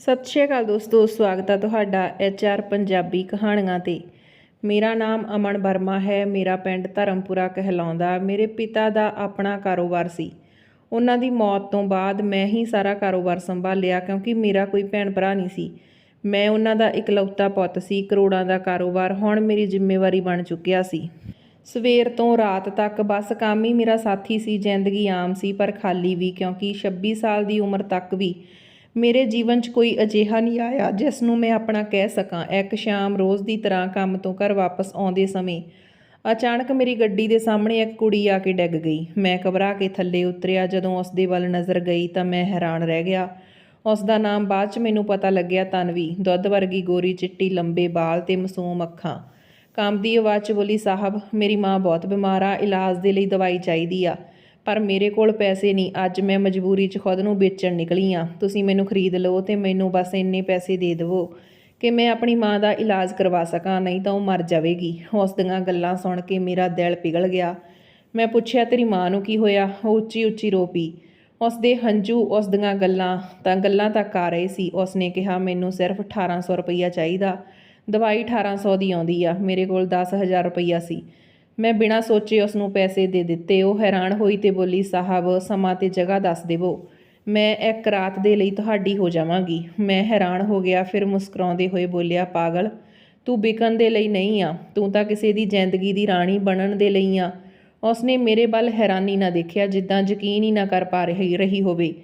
ਸਤਿ ਸ਼੍ਰੀ ਅਕਾਲ ਦੋਸਤੋ, ਸਵਾਗਤ ਹੈ ਤੁਹਾਡਾ ਐਚਆਰ ਪੰਜਾਬੀ ਕਹਾਣੀਆਂ ਤੇ। ਮੇਰਾ ਨਾਮ ਅਮਨ ਵਰਮਾ ਹੈ, ਮੇਰਾ ਪਿੰਡ ਧਰਮਪੁਰਾ ਕਹਿਲਾਉਂਦਾ। ਮੇਰੇ ਪਿਤਾ ਦਾ ਆਪਣਾ ਕਾਰੋਬਾਰ ਸੀ। ਉਹਨਾਂ ਦੀ ਮੌਤ ਤੋਂ ਬਾਅਦ ਮੈਂ ਹੀ ਸਾਰਾ ਕਾਰੋਬਾਰ ਸੰਭਾਲਿਆ ਕਿਉਂਕਿ ਮੇਰਾ ਕੋਈ ਭੈਣ ਭਰਾ ਨਹੀਂ ਸੀ। ਮੈਂ ਉਹਨਾਂ ਦਾ ਇਕਲੌਤਾ ਪੁੱਤ ਸੀ, ਕਰੋੜਾਂ ਦਾ ਕਾਰੋਬਾਰ ਹੁਣ ਮੇਰੀ ਜ਼ਿੰਮੇਵਾਰੀ ਬਣ ਚੁੱਕਿਆ ਸੀ। ਸਵੇਰ ਤੋਂ ਰਾਤ ਤੱਕ ਬਸ ਕੰਮ ਹੀ ਮੇਰਾ ਸਾਥੀ ਸੀ, ਜ਼ਿੰਦਗੀ ਆਮ ਸੀ ਪਰ ਖਾਲੀ ਵੀ ਕਿਉਂਕਿ 26 ਸਾਲ ਦੀ ਉਮਰ ਤੱਕ ਵੀ ਮੇਰੇ ਜੀਵਨ 'ਚ ਕੋਈ ਅਜਿਹਾ ਨਹੀਂ ਆਇਆ ਜਿਸ ਨੂੰ ਮੈਂ ਆਪਣਾ ਕਹਿ ਸਕਾਂ। ਇੱਕ ਸ਼ਾਮ ਰੋਜ਼ ਦੀ ਤਰ੍ਹਾਂ ਕੰਮ ਤੋਂ ਘਰ ਵਾਪਸ ਆਉਂਦੇ ਸਮੇਂ ਅਚਾਨਕ ਮੇਰੀ ਗੱਡੀ ਦੇ ਸਾਹਮਣੇ ਇੱਕ ਕੁੜੀ ਆ ਕੇ ਡਿੱਗ ਗਈ। ਮੈਂ ਘਬਰਾ ਕੇ ਥੱਲੇ ਉਤਰਿਆ। ਜਦੋਂ ਉਸ ਦੇ ਵੱਲ ਨਜ਼ਰ ਗਈ ਤਾਂ ਮੈਂ ਹੈਰਾਨ ਰਹਿ ਗਿਆ। ਉਸ ਦਾ ਨਾਮ ਬਾਅਦ 'ਚ ਮੈਨੂੰ ਪਤਾ ਲੱਗਿਆ ਤਨਵੀ। ਦੁੱਧ ਵਰਗੀ ਗੋਰੀ ਚਿੱਟੀ, ਲੰਬੇ ਬਾਲ ਤੇ ਮਾਸੂਮ ਅੱਖਾਂ। ਕੰਮ ਦੀ ਆਵਾਜ਼ 'ਚ ਬੋਲੀ, ਸਾਹਿਬ, ਮੇਰੀ ਮਾਂ ਬਹੁਤ ਬਿਮਾਰ ਆ। ਇਲਾਜ ਦੇ ਲਈ ਦਵਾਈ ਚਾਹੀਦੀ ਆ। ਪਰ ਮੇਰੇ ਕੋਲ ਪੈਸੇ ਨਹੀਂ। ਅੱਜ ਮੈਂ ਮਜਬੂਰੀ 'ਚ ਖੁਦ ਨੂੰ ਵੇਚਣ ਨਿਕਲੀ ਆ। ਤੁਸੀਂ ਮੈਨੂੰ ਖਰੀਦ ਲਓ ਤੇ ਮੈਨੂੰ ਬਸ ਇੰਨੇ ਪੈਸੇ ਦੇ ਦਿਵੋ ਕਿ ਮੈਂ ਆਪਣੀ ਮਾਂ ਦਾ ਇਲਾਜ ਕਰਵਾ ਸਕਾਂ, ਨਹੀਂ ਤਾਂ ਉਹ ਮਰ ਜਾਵੇਗੀ। ਉਸ ਦੀਆਂ ਗੱਲਾਂ ਸੁਣ ਕੇ ਮੇਰਾ ਦਿਲ ਪਿਘਲ ਗਿਆ। ਮੈਂ ਪੁੱਛਿਆ, ਤੇਰੀ ਮਾਂ ਨੂੰ ਕੀ ਹੋਇਆ? ਉਹ ਉੱਚੀ ਉੱਚੀ ਰੋ ਪਈ। ਉਸ ਦੇ ਹੰਝੂ, ਉਸ ਦੀਆਂ ਗੱਲਾਂ ਤਾਂ ਗੱਲਾਂ ਤੱਕ ਆ ਰਹੇ ਸੀ। ਉਸ ਨੇ ਕਿਹਾ, ਮੈਨੂੰ ਸਿਰਫ 1800 ਰੁਪਈਆ ਚਾਹੀਦਾ। ਦਵਾਈ 1800 ਦੀ ਆਉਂਦੀ ਆ। ਮੇਰੇ ਕੋਲ 10000 ਰੁਪਈਆ ਸੀ। ਮੈਂ ਬਿਨਾਂ ਸੋਚੇ ਉਸ ਨੂੰ ਪੈਸੇ ਦੇ ਦਿੱਤੇ, ਉਹ ਹੈਰਾਨ ਹੋਈ ਤੇ ਬੋਲੀ, ਸਾਹਿਬ, ਸਮਾਂ ਤੇ ਜਗ੍ਹਾ ਦੱਸ ਦੇਵੋ। ਮੈਂ ਇੱਕ ਰਾਤ ਦੇ ਲਈ ਤੁਹਾਡੀ ਹੋ ਜਾਵਾਂਗੀ। ਮੈਂ ਹੈਰਾਨ ਹੋ ਗਿਆ, ਫਿਰ ਮੁਸਕਰਾਉਂਦੇ ਹੋਏ ਬੋਲਿਆ, ਪਾਗਲ, ਤੂੰ ਵਿਕਣ ਦੇ ਲਈ ਨਹੀਂ ਆ। ਤੂੰ ਤਾਂ ਕਿਸੇ ਦੀ ਜ਼ਿੰਦਗੀ ਦੀ ਰਾਣੀ ਬਣਨ ਦੇ ਲਈ ਆ। ਉਸਨੇ ਮੇਰੇ ਵੱਲ ਹੈਰਾਨੀ ਨਾ ਦੇਖਿਆ, ਜਿੱਦਾਂ ਯਕੀਨ ਹੀ ਨਾ ਕਰ ਪਾ ਰਹੀ ਰਹੀ ਹੋਵੇ।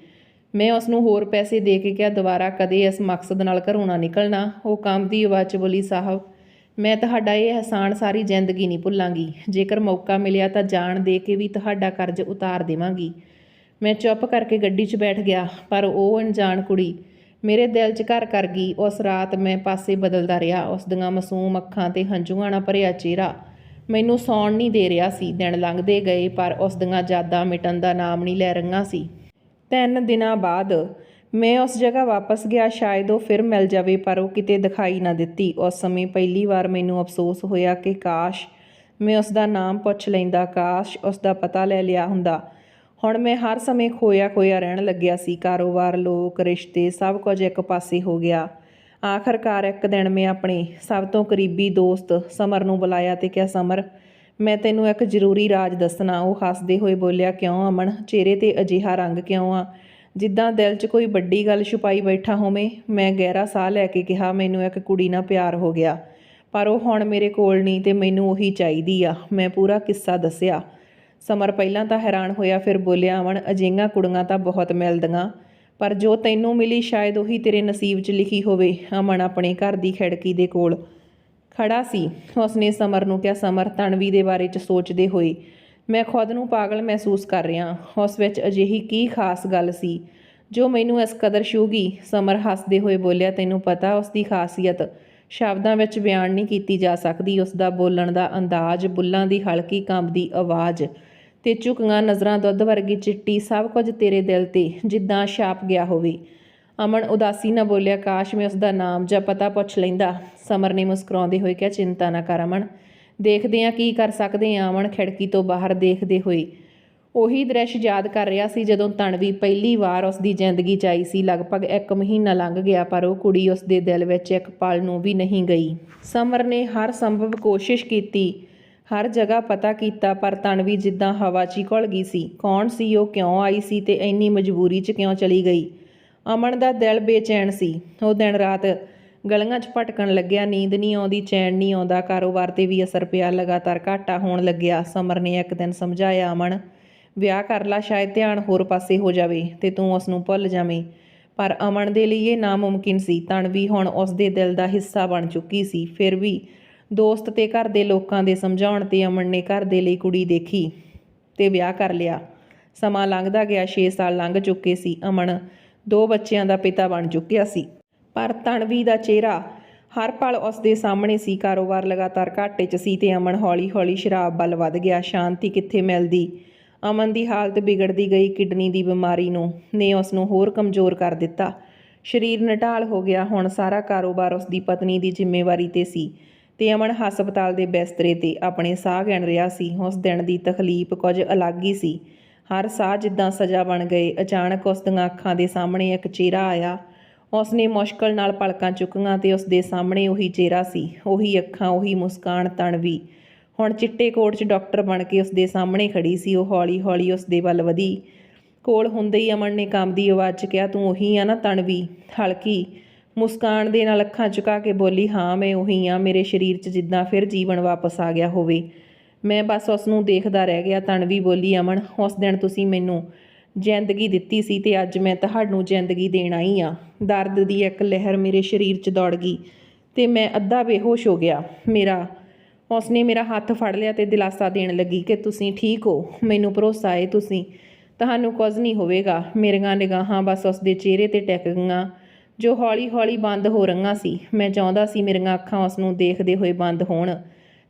ਮੈਂ ਉਸ ਨੂੰ ਹੋਰ ਪੈਸੇ ਦੇ ਕੇ ਕਿਹਾ, ਦੁਬਾਰਾ ਕਦੇ ਇਸ ਮਕਸਦ ਨਾਲ ਘਰੋਂ ਨਾ ਨਿਕਲਣਾ। ਉਹ ਕੰਮ ਦੀ ਆਵਾਜ਼ 'ਚ ਬੋਲੀ, ਸਾਹਿਬ ਮੈਂ ਤੁਹਾਡਾ ਇਹ ਅਹਿਸਾਨ ਸਾਰੀ ਜ਼ਿੰਦਗੀ ਨਹੀਂ ਭੁੱਲਾਂਗੀ। ਜੇਕਰ ਮੌਕਾ ਮਿਲਿਆ ਤਾਂ ਜਾਨ ਦੇ ਕੇ ਵੀ ਤੁਹਾਡਾ ਕਰਜ਼ ਉਤਾਰ ਦੇਵਾਂਗੀ। ਮੈਂ ਚੁੱਪ ਕਰਕੇ ਗੱਡੀ 'ਚ ਬੈਠ ਗਿਆ, ਪਰ ਉਹ ਅਣਜਾਣ ਕੁੜੀ ਮੇਰੇ ਦਿਲ 'ਚ ਘਰ ਕਰ ਗਈ। ਉਸ ਰਾਤ ਮੈਂ ਪਾਸੇ ਬਦਲਦਾ ਰਿਹਾ। ਉਸ ਦੀਆਂ ਮਾਸੂਮ ਅੱਖਾਂ ਤੇ ਹੰਝੂਆਂ ਨਾਲ ਭਰਿਆ ਚਿਹਰਾ ਮੈਨੂੰ ਸੌਣ ਨਹੀਂ ਦੇ ਰਿਹਾ ਸੀ। ਦਿਨ ਲੰਘਦੇ ਗਏ, ਪਰ ਉਸ ਦੀਆਂ ਯਾਦਾਂ ਮਿਟਣ ਦਾ ਨਾਮ ਨਹੀਂ ਲੈ ਰਹੀਆਂ ਸੀ। ਤਿੰਨ ਦਿਨਾਂ ਬਾਅਦ ਮੈਂ ਉਸ ਜਗ੍ਹਾ ਵਾਪਸ ਗਿਆ, ਸ਼ਾਇਦ ਉਹ ਫਿਰ ਮਿਲ ਜਾਵੇ, ਪਰ ਉਹ ਕਿਤੇ ਦਿਖਾਈ ਨਾ ਦਿੱਤੀ। ਉਸ ਸਮੇਂ ਪਹਿਲੀ ਵਾਰ ਮੈਨੂੰ ਅਫਸੋਸ ਹੋਇਆ ਕਿ ਕਾਸ਼ ਮੈਂ ਉਸ ਦਾ ਨਾਮ ਪੁੱਛ ਲੈਂਦਾ, ਕਾਸ਼ ਉਸ ਦਾ ਪਤਾ ਲੈ ਲਿਆ ਹੁੰਦਾ। ਹੁਣ ਮੈਂ ਹਰ ਸਮੇਂ ਖੋਇਆ ਖੋਇਆ ਰਹਿਣ ਲੱਗਿਆ ਸੀ। ਕਾਰੋਬਾਰ, ਲੋਕ, ਰਿਸ਼ਤੇ ਸਭ ਕੁਝ ਇੱਕ ਪਾਸੇ ਹੋ ਗਿਆ। ਆਖਰਕਾਰ ਇੱਕ ਦਿਨ ਮੈਂ ਆਪਣੇ ਸਭ ਤੋਂ ਕਰੀਬੀ ਦੋਸਤ ਸਮਰ ਨੂੰ ਬੁਲਾਇਆ ਤੇ ਕਿਹਾ, ਸਮਰ, ਮੈਂ ਤੈਨੂੰ ਇੱਕ ਜ਼ਰੂਰੀ ਰਾਜ ਦੱਸਣਾ। ਉਹ ਹੱਸਦੇ ਹੋਏ ਬੋਲਿਆ, ਕਿਉਂ ਅਮਨ? ਚਿਹਰੇ ਤੇ ਅਜਿਹਾ ਰੰਗ ਕਿਉਂ ਆ? ਜਿੱਦਾਂ ਦਿਲ 'ਚ ਕੋਈ ਵੱਡੀ ਗੱਲ ਛੁਪਾਈ ਬੈਠਾ ਹੋਵੇ, ਮੈਂ ਗਹਿਰਾ ਸਾਹ ਲੈ ਕੇ ਕਿਹਾ, ਮੈਨੂੰ ਇੱਕ ਕੁੜੀ ਨਾਲ ਪਿਆਰ ਹੋ ਗਿਆ। ਪਰ ਉਹ ਹੁਣ ਮੇਰੇ ਕੋਲ ਨਹੀਂ ਤੇ ਮੈਨੂੰ ਉਹੀ ਚਾਹੀਦੀ ਆ। ਮੈਂ ਪੂਰਾ ਕਿੱਸਾ ਦੱਸਿਆ। ਸਮਰ ਪਹਿਲਾਂ ਤਾਂ ਹੈਰਾਨ ਹੋਇਆ, ਫਿਰ ਬੋਲਿਆ, ਅਮਨ, ਅਜਿਹੀਆਂ ਕੁੜੀਆਂ ਤਾਂ ਬਹੁਤ ਮਿਲਦੀਆਂ। ਪਰ ਜੋ ਤੈਨੂੰ ਮਿਲੀ, ਸ਼ਾਇਦ ਉਹੀ ਤੇਰੇ ਨਸੀਬ 'ਚ ਲਿਖੀ ਹੋਵੇ। ਅਮਨ ਆਪਣੇ ਘਰ ਦੀ ਖਿੜਕੀ ਦੇ ਕੋਲ ਖੜਾ ਸੀ। ਉਸਨੇ ਸਮਰ ਨੂੰ ਕਿਹਾ, ਸਮਰ, ਤਣਵੀ ਦੇ ਬਾਰੇ 'ਚ ਸੋਚਦੇ ਹੋਏ ਮੈਂ ਖੁਦ ਨੂੰ ਪਾਗਲ ਮਹਿਸੂਸ ਕਰ ਰਿਹਾ ਉਸ ਵਿੱਚ ਅਜਿਹੀ ਕੀ ਖਾਸ ਗੱਲ ਸੀ, ਜੋ ਮੈਨੂੰ ਇਸ ਕਦਰ ਛੂਗੀ ਸਮਰ ਹੱਸਦੇ ਹੋਏ ਬੋਲਿਆ, ਤੈਨੂੰ ਪਤਾ ਉਸ ਦੀ ਖਾਸੀਅਤ। ਸ਼ਬਦਾਂ ਵਿੱਚ ਬਿਆਨ ਨਹੀਂ ਕੀਤੀ ਜਾ ਸਕਦੀ। ਉਸ ਦਾ ਬੋਲਣ ਦਾ ਅੰਦਾਜ਼, ਬੁੱਲਾਂ ਦੀ ਹਲਕੀ ਕੰਬਦੀ ਆਵਾਜ਼ ਤੇ ਝੁਕੀਆਂ ਨਜ਼ਰਾਂ ਦੁੱਧ ਵਰਗੀ ਚਿੱਟੀ ਸਭ ਕੁਝ ਤੇਰੇ ਦਿਲ ਤੇ ਜਿੱਦਾਂ ਛਾਪ ਗਿਆ ਹੋਵੇ। ਅਮਨ ਉਦਾਸੀ ਨਾਲ ਬੋਲਿਆ, ਕਾਸ਼ ਮੈਂ ਉਸ ਦਾ ਨਾਮ ਜਾਂ ਪਤਾ ਪੁੱਛ ਲੈਂਦਾ। ਸਮਰ ਨੇ ਮੁਸਕਰਾਉਂਦੇ ਹੋਏ ਕਿਹਾ, ਚਿੰਤਾ ਨਾ ਕਰ ਅਮਨ। ਦੇਖਦੇ ਆ ਕੀ ਕਰ ਸਕਦੇ ਆ ਅਮਨ ਖਿੜਕੀ ਤੋਂ ਬਾਹਰ ਦੇਖਦੇ ਹੋਏ। ਉਹੀ ਦ੍ਰਿਸ਼ ਯਾਦ ਕਰ ਰਿਹਾ ਸੀ ਜਦੋਂ ਤਣਵੀ ਪਹਿਲੀ ਵਾਰ ਉਸ ਦੀ ਜ਼ਿੰਦਗੀ 'ਚ ਆਈ ਸੀ। ਲਗਭਗ ਇੱਕ ਮਹੀਨਾ ਲੰਘ ਗਿਆ, ਪਰ ਉਹ ਕੁੜੀ ਉਸ ਦੇ ਦਿਲ ਵਿੱਚ ਇੱਕ ਪਲ ਨੂੰ ਵੀ ਨਹੀਂ ਗਈ। ਸਮਰ ਨੇ ਹਰ ਸੰਭਵ ਕੋਸ਼ਿਸ਼ ਕੀਤੀ, ਹਰ ਜਗ੍ਹਾ ਪਤਾ ਕੀਤਾ, ਪਰ ਤਣਵੀ ਜਿੱਦਾਂ ਹਵਾ 'ਚ ਹੀ ਘੁਲ ਗਈ ਸੀ। ਕੌਣ ਸੀ ਉਹ, ਕਿਉਂ ਆਈ ਸੀ ਤੇ ਇੰਨੀ ਮਜਬੂਰੀ 'ਚ ਕਿਉਂ ਚਲੀ ਗਈ? ਅਮਨ ਦਾ ਦਿਲ ਬੇਚੈਨ ਸੀ। ਉਹ ਦਿਨ ਰਾਤ ਗਲੀਆਂ 'ਚ ਭਟਕਣ ਲੱਗਿਆ, ਨੀਂਦ ਨਹੀਂ ਆਉਂਦੀ, ਚੈਨ ਨਹੀਂ ਆਉਂਦਾ, ਕਾਰੋਬਾਰ ਤੇ ਵੀ ਅਸਰ ਪਿਆ, ਲਗਾਤਾਰ ਘਾਟਾ ਹੋਣ ਲੱਗਿਆ। ਸਮਰ ਨੇ ਇੱਕ ਦਿਨ ਸਮਝਾਇਆ, ਅਮਨ, ਵਿਆਹ ਕਰ ਲਾ, ਸ਼ਾਇਦ ਧਿਆਨ ਹੋਰ ਪਾਸੇ ਹੋ ਜਾਵੇ ਤੇ ਤੂੰ ਉਸ ਨੂੰ ਭੁੱਲ ਜਾਵੇਂ। ਪਰ ਅਮਨ ਦੇ ਲਈ ਇਹ ਨਾਮੁਮਕਿਨ ਸੀ ਤਣਵੀ ਹੁਣ ਉਸ ਦੇ ਦਿਲ ਦਾ ਹਿੱਸਾ ਬਣ ਚੁੱਕੀ ਸੀ। ਫਿਰ ਵੀ ਦੋਸਤ ਤੇ ਘਰ ਦੇ ਲੋਕਾਂ ਦੇ ਸਮਝਾਉਣ ਤੇ ਅਮਨ ਨੇ ਘਰ ਦੇ ਲਈ ਕੁੜੀ ਦੇਖੀ ਤੇ ਵਿਆਹ ਕਰ ਲਿਆ। ਸਮਾਂ ਲੰਘਦਾ ਗਿਆ 6 ਸਾਲ ਲੰਘ ਚੁੱਕੇ ਸੀ। ਅਮਨ ਦੋ ਬੱਚਿਆਂ ਦਾ ਪਿਤਾ ਬਣ ਚੁੱਕਿਆ ਸੀ। ਪਰ ਤਣਵੀ ਦਾ ਚਿਹਰਾ ਹਰ ਪਲ ਉਸ ਦੇ ਸਾਹਮਣੇ ਸੀ। ਕਾਰੋਬਾਰ ਲਗਾਤਾਰ ਘਾਟੇ 'ਚ ਸੀ ਤੇ ਅਮਨ ਹੌਲੀ-ਹੌਲੀ ਸ਼ਰਾਬ ਵੱਲ ਵੱਧ ਗਿਆ। ਸ਼ਾਂਤੀ ਕਿੱਥੇ ਮਿਲਦੀ? ਅਮਨ ਦੀ ਹਾਲਤ ਵਿਗੜਦੀ ਗਈ ਕਿਡਨੀ ਦੀ ਬਿਮਾਰੀ ਨੂੰ, ਨੇ ਉਸ ਨੂੰ ਹੋਰ ਕਮਜ਼ੋਰ ਕਰ ਦਿੱਤਾ। ਸਰੀਰ ਨਟਾਲ ਹੋ ਗਿਆ। ਹੁਣ ਸਾਰਾ ਕਾਰੋਬਾਰ ਉਸ ਦੀ ਪਤਨੀ ਦੀ ਜ਼ਿੰਮੇਵਾਰੀ ਤੇ ਸੀ ਤੇ ਅਮਨ ਹਸਪਤਾਲ ਦੇ ਬਿਸਤਰੇ ਤੇ ਆਪਣੇ ਸਾਹ ਗਿਣ ਰਿਹਾ ਸੀ। ਉਸ ਦਿਨ ਦੀ ਤਕਲੀਫ ਕੁਝ ਅਲੱਗ ਹੀ ਸੀ। ਹਰ ਸਾਹ ਜਿੱਦਾਂ ਸਜ਼ਾ ਬਣ ਗਏ, ਅਚਾਨਕ ਉਸ ਦੀਆਂ ਅੱਖਾਂ ਦੇ ਸਾਹਮਣੇ ਇੱਕ ਚਿਹਰਾ ਆਇਆ। ਉਸਨੇ ਮੁਸ਼ਕਲ ਨਾਲ ਪਲਕਾਂ ਚੁੱਕੀਆਂ ਤੇ ਉਸ ਦੇ ਸਾਹਮਣੇ ਉਹੀ ਚਿਹਰਾ ਸੀ, ਉਹੀ ਅੱਖਾਂ, ਉਹੀ ਮੁਸਕਾਨ ਤਣਵੀ ਹੁਣ ਚਿੱਟੇ ਕੋਟ 'ਚ ਡਾਕਟਰ ਬਣ ਕੇ ਉਸ ਦੇ ਸਾਹਮਣੇ ਖੜੀ ਸੀ, ਉਹ ਹੌਲੀ-ਹੌਲੀ ਉਸ ਦੇ ਵੱਲ ਵਧੀ। ਕੋਲ ਹੁੰਦੇ ਹੀ ਅਮਨ ਨੇ ਕੰਮ ਦੀ ਆਵਾਜ਼ 'ਚ ਕਿਹਾ, ਤੂੰ ਉਹੀ ਆ ਨਾ ਤਣਵੀ ਹਲਕੀ। ਮੁਸਕਾਨ ਦੇ ਨਾਲ ਅੱਖਾਂ ਝੁਕਾ ਕੇ ਬੋਲੀ, ਹਾਂ, ਮੈਂ ਉਹੀ ਆ, ਮੇਰੇ ਸਰੀਰ 'ਚ ਜਿੱਦਾਂ ਫਿਰ ਜੀਵਨ ਵਾਪਸ ਆ ਗਿਆ ਹੋਵੇ। ਮੈਂ ਬਸ ਉਸ ਨੂੰ ਦੇਖਦਾ ਰਹਿ ਗਿਆ ਤਣਵੀ ਬੋਲੀ ਅਮਨ, ਉਸ ਦਿਨ ਤੁਸੀਂ ਮੈਨੂੰ ਜ਼ਿੰਦਗੀ ਦਿੱਤੀ ਸੀ ਤੇ ਅੱਜ ਮੈਂ ਤੁਹਾਨੂੰ ਜ਼ਿੰਦਗੀ ਦੇਣ ਆਈ ਆ ਦਰਦ ਦੀ ਇੱਕ ਲਹਿਰ ਮੇਰੇ ਸਰੀਰ 'ਚ ਦੌੜ ਗਈ ਤੇ ਮੈਂ ਅੱਧਾ ਬੇਹੋਸ਼ ਹੋ ਗਿਆ। ਮੇਰਾ, ਉਸਨੇ ਮੇਰਾ ਹੱਥ ਫੜ ਲਿਆ ਤੇ ਦਿਲਾਸਾ ਦੇਣ ਲੱਗੀ ਕਿ ਤੁਸੀਂ ਠੀਕ ਹੋ। ਮੈਨੂੰ ਭਰੋਸਾ ਹੈ ਤੁਸੀਂ, ਤੁਹਾਨੂੰ ਕੁਝ ਨਹੀਂ ਹੋਵੇਗਾ। ਮੇਰੀਆਂ ਨਿਗਾਹਾਂ ਬਸ ਉਸ ਦੇ ਚਿਹਰੇ ਤੇ ਟਿਕ ਗਈਆਂ, ਜੋ ਹੌਲੀ-ਹੌਲੀ ਬੰਦ ਹੋ ਰਹੀਆਂ ਸੀ। ਮੈਂ ਚਾਹੁੰਦਾ ਸੀ ਮੇਰੀਆਂ ਅੱਖਾਂ ਉਸ ਨੂੰ ਦੇਖਦੇ ਹੋਏ ਬੰਦ ਹੋਣ।